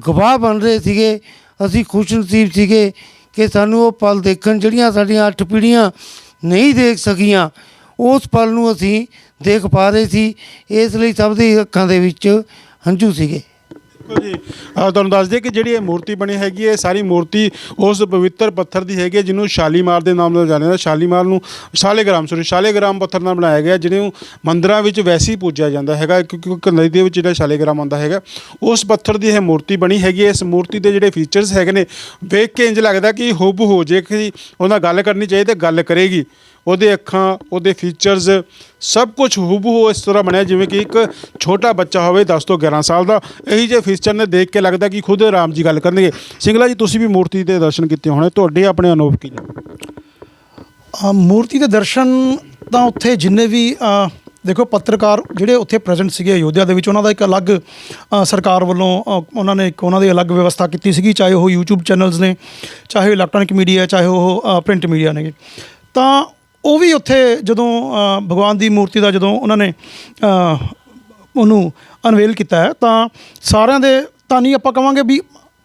ਗਵਾਹ ਬਣ ਰਹੇ ਸੀਗੇ। ਅਸੀਂ ਖੁਸ਼ ਨਸੀਬ ਸੀਗੇ ਕਿ ਸਾਨੂੰ ਉਹ ਪਲ ਦੇਖਣ ਜਿਹੜੀਆਂ ਸਾਡੀਆਂ ਅੱਠ ਪੀੜ੍ਹੀਆਂ ਨਹੀਂ ਦੇਖ ਸਕੀਆਂ, ਉਸ ਪਲ ਨੂੰ ਅਸੀਂ ਦੇਖ ਪਾ ਰਹੇ ਸੀ। ਇਸ ਲਈ ਸਭ ਦੀ ਅੱਖਾਂ ਦੇ ਵਿੱਚ ਹੰਝੂ ਸੀਗੇ। ਬਿਲਕੁਲ ਜੀ, ਅਹ ਤੁਹਾਨੂੰ ਦੱਸ ਦਈਏ ਕਿ ਜਿਹੜੀ ਇਹ ਮੂਰਤੀ ਬਣੀ ਹੈਗੀ ਹੈ, ਇਹ ਸਾਰੀ ਮੂਰਤੀ ਉਸ ਪਵਿੱਤਰ ਪੱਥਰ ਦੀ ਹੈਗੀ ਹੈ, ਜਿਹਨੂੰ ਸ਼ਾਲੀਮਾਰ ਦੇ ਨਾਮ ਨਾਲ ਜਾਣਿਆ ਜਾਂਦਾ। ਸ਼ਾਲੀਮਾਰ ਨੂੰ ਸ਼ਾਲੇਗ੍ਰਾਮ ਸੋਰੀ ਸ਼ਾਲੇਗ੍ਰਾਮ ਪੱਥਰ ਨਾਲ ਬਣਾਇਆ ਗਿਆ, ਜਿਹਨੂੰ ਮੰਦਰਾਂ ਵਿੱਚ ਵੈਸੇ ਹੀ ਪੂਜਿਆ ਜਾਂਦਾ ਹੈਗਾ, ਕਿਉਂਕਿ ਇੱਕ ਨਦੀ ਦੇ ਵਿੱਚ ਜਿਹੜਾ ਸ਼ਾਲੇਗ੍ਰਾਮ ਆਉਂਦਾ ਹੈਗਾ। ਉਸ ਪੱਥਰ ਦੀ ਇਹ ਮੂਰਤੀ ਬਣੀ ਹੈਗੀ ਹੈ। ਇਸ ਮੂਰਤੀ ਦੇ ਜਿਹੜੇ ਫੀਚਰਸ ਹੈਗੇ ਨੇ, ਵੇਖ ਕੇ ਇੰਜ ਲੱਗਦਾ ਕਿ ਹੁਬ ਹੋ ਜੇ ਕਿ ਉਹਨਾਂ ਗੱਲ ਕਰਨੀ ਚਾਹੀਦੀ ਤੇ ਗੱਲ ਕਰੇਗੀ। ਉਹਦੇ ਅੱਖਾਂ, ਉਹਦੇ ਫੀਚਰਸ ਸਭ ਕੁਝ ਹੂਬਹੂ ਇਸ ਤਰ੍ਹਾਂ ਬਣਿਆ ਜਿਵੇਂ ਕਿ ਇੱਕ ਛੋਟਾ ਬੱਚਾ ਹੋਵੇ 10 ਤੋਂ 11 ਸਾਲ ਦਾ। ਇਹੀ ਜੇ ਫੀਚਰ ਨੇ ਦੇਖ ਕੇ ਲੱਗਦਾ ਕਿ ਖੁਦ ਰਾਮ ਜੀ ਗੱਲ ਕਰਨਗੇ। ਸਿੰਗਲਾ ਜੀ, ਤੁਸੀਂ ਵੀ ਮੂਰਤੀ ਦੇ ਦਰਸ਼ਨ ਕੀਤੇ ਹੋਣੇ। ਤੁਹਾਡੇ ਆਪਣੇ ਅਨੁਭਵ ਕੀ ਨੇ? ਮੂਰਤੀ ਦੇ ਦਰਸ਼ਨ ਤਾਂ ਉੱਥੇ ਜਿੰਨੇ ਵੀ ਦੇਖੋ ਪੱਤਰਕਾਰ ਜਿਹੜੇ ਉੱਥੇ ਪ੍ਰੈਜ਼ੈਂਟ ਸੀਗੇ ਅਯੋਧਿਆ ਦੇ ਵਿੱਚ, ਉਹਨਾਂ ਦਾ ਇੱਕ ਅਲੱਗ ਸਰਕਾਰ ਵੱਲੋਂ ਉਹਨਾਂ ਨੇ ਇੱਕ ਉਹਨਾਂ ਦੀ ਅਲੱਗ ਵਿਵਸਥਾ ਕੀਤੀ ਸੀਗੀ, ਚਾਹੇ ਉਹ YouTube ਚੈਨਲਸ ਨੇ, ਚਾਹੇ ਇਲੈਕਟ੍ਰੋਨਿਕ ਮੀਡੀਆ ਚਾਹੇ ਉਹ ਪ੍ਰਿੰਟ ਮੀਡੀਆ ਨੇ ਤਾਂ ਉਹ ਵੀ ਉੱਥੇ ਜਦੋਂ ਭਗਵਾਨ ਦੀ ਮੂਰਤੀ ਦਾ ਜਦੋਂ ਉਹਨਾਂ ਨੇ ਉਹਨੂੰ ਅਨਵੇਲ ਕੀਤਾ ਹੈ, ਤਾਂ ਸਾਰਿਆਂ ਦੇ ਤਾਂ ਨਹੀਂ ਆਪਾਂ ਕਵਾਂਗੇ ਵੀ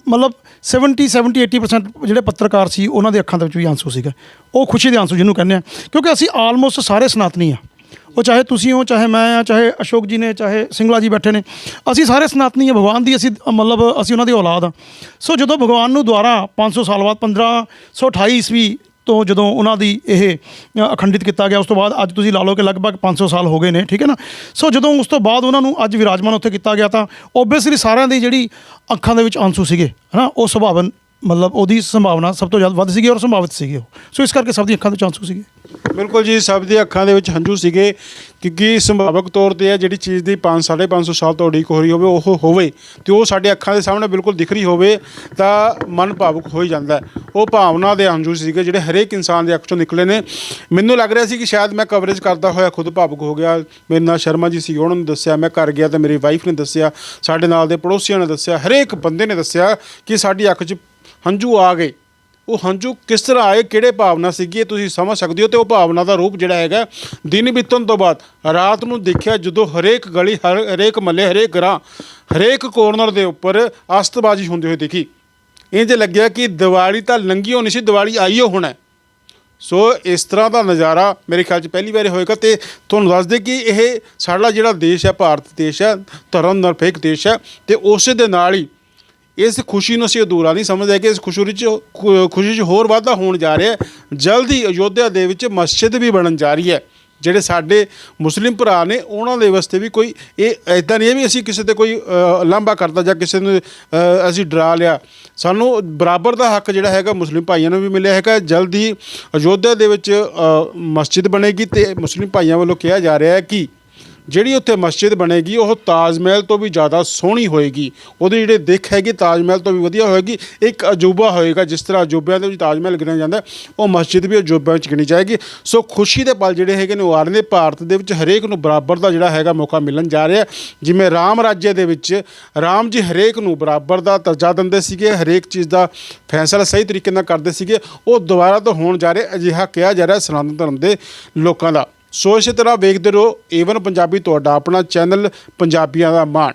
ਮਤਲਬ 70 70 80% ਜਿਹੜੇ ਪੱਤਰਕਾਰ ਸੀ, ਉਹਨਾਂ ਦੇ ਅੱਖਾਂ ਦੇ ਵਿੱਚ ਵੀ ਆਂਸੂ ਸੀਗਾ। ਉਹ ਖੁਸ਼ੀ ਦੇ ਆਂਸੂ ਜਿਹਨੂੰ ਕਹਿੰਦੇ ਆ। ਕਿਉਂਕਿ ਅਸੀਂ ਆਲਮੋਸਟ ਸਾਰੇ ਸਨਾਤਨੀ ਆ। ਉਹ ਚਾਹੇ ਤੁਸੀਂ ਹੋ, ਚਾਹੇ ਮੈਂ ਆ, ਚਾਹੇ ਅਸ਼ੋਕ ਜੀ ਨੇ, ਚਾਹੇ ਸਿੰਗਲਾ ਜੀ ਬੈਠੇ ਨੇ, ਅਸੀਂ ਸਾਰੇ ਸਨਾਤਨੀ ਆ, ਭਗਵਾਨ ਦੀ ਅਸੀਂ, ਮਤਲਬ ਅਸੀਂ ਉਹਨਾਂ ਦੀ ਔਲਾਦ ਆ। ਸੋ ਜਦੋਂ ਭਗਵਾਨ ਨੂੰ ਦੁਆਰਾ 500 ਸਾਲ ਬਾਅਦ 1528 ਈਸਵੀ ਤੋਂ ਜਦੋਂ ਉਹਨਾਂ ਦੀ ਇਹ ਅਖੰਡਿਤ ਕੀਤਾ ਗਿਆ, ਉਸ ਤੋਂ ਬਾਅਦ ਅੱਜ ਤੁਸੀਂ ਲਾ ਲਓ ਕਿ ਲਗਭਗ 500 ਸਾਲ ਹੋ ਗਏ ਨੇ, ਠੀਕ ਹੈ ਨਾ? ਸੋ ਜਦੋਂ ਉਸ ਤੋਂ ਬਾਅਦ ਉਹਨਾਂ ਨੂੰ ਅੱਜ ਵਿਰਾਜਮਾਨ ਉੱਥੇ ਕੀਤਾ ਗਿਆ ਤਾਂ ਓਬਵੀਅਸਲੀ ਸਾਰਿਆਂ ਦੀ ਜਿਹੜੀ ਅੱਖਾਂ ਦੇ ਵਿੱਚ ਆਂਸੂ ਸੀਗੇ, ਹਨਾ? ਉਹ ਸੁਭਾਵਨ ਮਤਲਬ ਉਹਦੀ ਸੰਭਾਵਨਾ ਸਭ ਤੋਂ ਜ਼ਿਆਦਾ ਵੱਧ ਸੀਗੀ ਔਰ ਸੰਭਾਵਿਤ ਸੀਗੀ ਉਹ। ਸੋ ਇਸ ਕਰਕੇ ਸਭ ਦੀ ਅੱਖਾਂ ਦੇ ਚਾਂਸੂ ਸੀਗੇ। ਬਿਲਕੁਲ ਜੀ, ਸਭ ਦੀ ਅੱਖਾਂ ਦੇ ਵਿੱਚ ਹੰਝੂ ਸੀਗੇ ਕਿਉਂਕਿ ਸੰਭਾਵਕ ਤੌਰ ਤੇ ਹੈ ਜਿਹੜੀ ਚੀਜ਼ ਦੀ 5 550 ਸਾਲ ਤੋਂ ਉਡੀਕ ਹੋ ਰਹੀ ਹੋਵੇ, ਉਹ ਹੋਵੇ ਤੇ ਉਹ ਸਾਡੇ ਅੱਖਾਂ ਦੇ ਸਾਹਮਣੇ ਬਿਲਕੁਲ ਦਿਖ ਰਹੀ ਹੋਵੇ ਤਾਂ ਮਨ ਭਾਵੁਕ ਹੋ ਹੀ ਜਾਂਦਾ ਉਹ ਭਾਵਨਾ ਦੇ ਹੰਝੂ ਸੀਗੇ ਜਿਹੜੇ ਹਰੇਕ ਇਨਸਾਨ ਦੇ ਅੱਖ ਚੋਂ ਨਿਕਲੇ ਨੇ। ਮੈਨੂੰ ਲੱਗ ਰਿਹਾ ਸੀ ਕਿ ਸ਼ਾਇਦ ਮੈਂ ਕਵਰੇਜ ਕਰਦਾ ਹੋਇਆ ਖੁਦ ਭਾਵੁਕ ਹੋ ਗਿਆ। ਮੇਰੇ ਨਾਲ ਸ਼ਰਮਾ ਜੀ ਸੀ, ਉਹਨਾਂ ਨੇ ਦੱਸਿਆ, ਮੈਂ ਘਰ ਗਿਆ ਤਾਂ ਮੇਰੀ ਵਾਈਫ ਨੇ ਦੱਸਿਆ, ਸਾਡੇ ਨਾਲ ਦੇ ਪੜੋਸੀਆਂ ਨੇ ਦੱਸਿਆ, ਹਰੇਕ ਬੰਦੇ ਨੇ ਦੱਸਿਆ ਕਿ ਸਾਡੀ ਅੱਖ 'ਚ ਹੰਝੂ ਆ ਗਏ। ਉਹ ਹੰਝੂ ਕਿਸ ਤਰ੍ਹਾਂ ਆਏ, ਕਿਹੜੇ ਭਾਵਨਾ ਸੀਗੀ, ਇਹ ਤੁਸੀਂ ਸਮਝ ਸਕਦੇ ਹੋ ਤੇ ਉਹ ਭਾਵਨਾ ਦਾ ਰੂਪ ਜਿਹੜਾ ਹੈਗਾ, ਦਿਨ ਬੀਤਣ ਤੋਂ ਬਾਅਦ, ਰਾਤ ਨੂੰ ਦੇਖਿਆ ਜਦੋਂ ਹਰੇਕ ਗਲੀ, ਹਰ, ਹਰੇਕ ਮੱਲੇ ਹਰੇਕ ਗਰਾਂ ਹਰੇਕ ਕੋਰਨਰ ਦੇ ਉੱਪਰ ਅਸਤਬਾਜ਼ੀ ਹੁੰਦੀ ਹੋਈ ਦਿਖੀ। ਇੰਜ ਲੱਗਿਆ ਕਿ ਦੀਵਾਲੀ ਤਾਂ ਲੰਗੀ ਹੋਣੀ ਸੀ, ਦੀਵਾਲੀ ਆਈ ਓ ਹੋਣਾ। ਸੋ ਇਸ ਤਰ੍ਹਾਂ ਦਾ ਨਜ਼ਾਰਾ ਮੇਰੇ ਖਿਆਲ 'ਚ ਪਹਿਲੀ ਵਾਰੀ ਹੋਏਗਾ ਤੇ ਤੁਹਾਨੂੰ ਦੱਸ ਦੇ ਕਿ ਇਹ ਸਾਡਾ ਜਿਹੜਾ ਦੇਸ਼ ਹੈ, ਭਾਰਤ ਦੇਸ਼ ਹੈ, ਧਰਮ ਨਿਰਪੇਖ ਦੇਸ਼ ਹੈ ਤੇ ਉਸੇ ਦੇ ਨਾਲ ਹੀ ਇਸ ਖੁਸ਼ੀ ਨੂੰ ਅਸੀਂ ਅਧੂਰਾ ਨਹੀਂ ਸਮਝਦੇ ਕਿ ਇਸ ਖੁਸ਼ੀ ਵਿੱਚ ਖੁ- ਖੁਸ਼ੀ 'ਚ ਹੋਰ ਵਾਧਾ ਹੋਣ ਜਾ ਰਿਹਾ ਹੈ। ਹੀ ਅਯੋਧਿਆ ਦੇ ਵਿੱਚ ਮਸਜਿਦ ਵੀ ਬਣਨ ਜਾ ਰਹੀ ਹੈ। ਜਿਹੜੇ ਸਾਡੇ ਮੁਸਲਿਮ ਭਰਾ ਨੇ, ਉਹਨਾਂ ਦੇ ਵਾਸਤੇ ਵੀ ਕੋਈ, ਇਹ ਐਦਾਂ ਨਹੀਂ ਹੈ ਵੀ ਅਸੀਂ ਕਿਸੇ ਤੇ ਕੋਈ ਲਾਂਭਾ ਕਰਦਾ ਜਾਂ ਕਿਸੇ ਨੂੰ ਅਸੀਂ ਡਰਾ ਲਿਆ। ਸਾਨੂੰ ਬਰਾਬਰ ਦਾ ਹੱਕ ਜਿਹੜਾ ਹੈਗਾ ਮੁਸਲਿਮ ਭਾਈਆਂ ਨੂੰ ਵੀ ਮਿਲਿਆ ਹੈਗਾ। ਜਲਦੀ ਅਯੋਧਿਆ ਦੇ ਵਿੱਚ ਮਸਜਿਦ ਬਣੇਗੀ ਤੇ ਮੁਸਲਿਮ ਭਾਈਆਂ ਵੱਲੋਂ ਕਿਹਾ ਜਾ ਰਿਹਾ ਹੈ ਕਿ ਜਿਹੜੀ ਉੱਥੇ ਮਸਜਿਦ ਬਣੇਗੀ, ਉਹ ਤਾਜ ਮਹਿਲ ਤੋਂ ਵੀ ਜ਼ਿਆਦਾ ਸੋਹਣੀ ਹੋਏਗੀ। ਉਹਦੇ ਜਿਹੜੇ ਦਿੱਖ ਹੈਗੇ, ਤਾਜ ਮਹਿਲ ਤੋਂ ਵੀ ਵਧੀਆ ਹੋਏਗੀ। ਇੱਕ ਅਜੂਬਾ ਹੋਏਗਾ, ਜਿਸ ਤਰ੍ਹਾਂ ਅਜੂਬਿਆਂ ਦੇ ਵਿੱਚ ਤਾਜ ਮਹਿਲ ਗਿਣਿਆ ਜਾਂਦਾ, ਉਹ ਮਸਜਿਦ ਵੀ ਅਜੂਬਿਆਂ ਵਿੱਚ ਗਿਣੀ ਜਾਏਗੀ। ਸੋ ਖੁਸ਼ੀ ਦੇ ਪਲ ਜਿਹੜੇ ਹੈਗੇ ਨੇ, ਉਹ ਆ ਰਹੇ ਨੇ। ਭਾਰਤ ਦੇ ਵਿੱਚ ਹਰੇਕ ਨੂੰ ਬਰਾਬਰ ਦਾ ਜਿਹੜਾ ਹੈਗਾ ਮੌਕਾ ਮਿਲਣ ਜਾ ਰਿਹਾ। ਜਿਵੇਂ ਰਾਮ ਰਾਜੇ ਦੇ ਵਿੱਚ, ਰਾਮ ਜੀ ਹਰੇਕ ਨੂੰ ਬਰਾਬਰ ਦਾ ਦਰਜਾ ਦਿੰਦੇ ਸੀਗੇ, ਹਰੇਕ ਚੀਜ਼ ਦਾ ਫੈਸਲਾ ਸਹੀ ਤਰੀਕੇ ਨਾਲ ਕਰਦੇ ਸੀਗੇ। ਉਹ ਦੁਬਾਰਾ ਤੋਂ ਹੋਣ ਜਾ ਰਿਹਾ, ਅਜਿਹਾ ਕਿਹਾ ਜਾ ਰਿਹਾ ਸਨਾਤਨ ਧਰਮ ਦੇ ਲੋਕਾਂ ਦਾ। ਸੋ ਇਸੇ ਤਰ੍ਹਾਂ ਵੇਖਦੇ ਰਹੋ ਏਵਨ ਪੰਜਾਬੀ ਤੁਹਾਡਾ ਆਪਣਾ ਚੈਨਲ ਪੰਜਾਬੀਆਂ ਦਾ ਮਾਣ।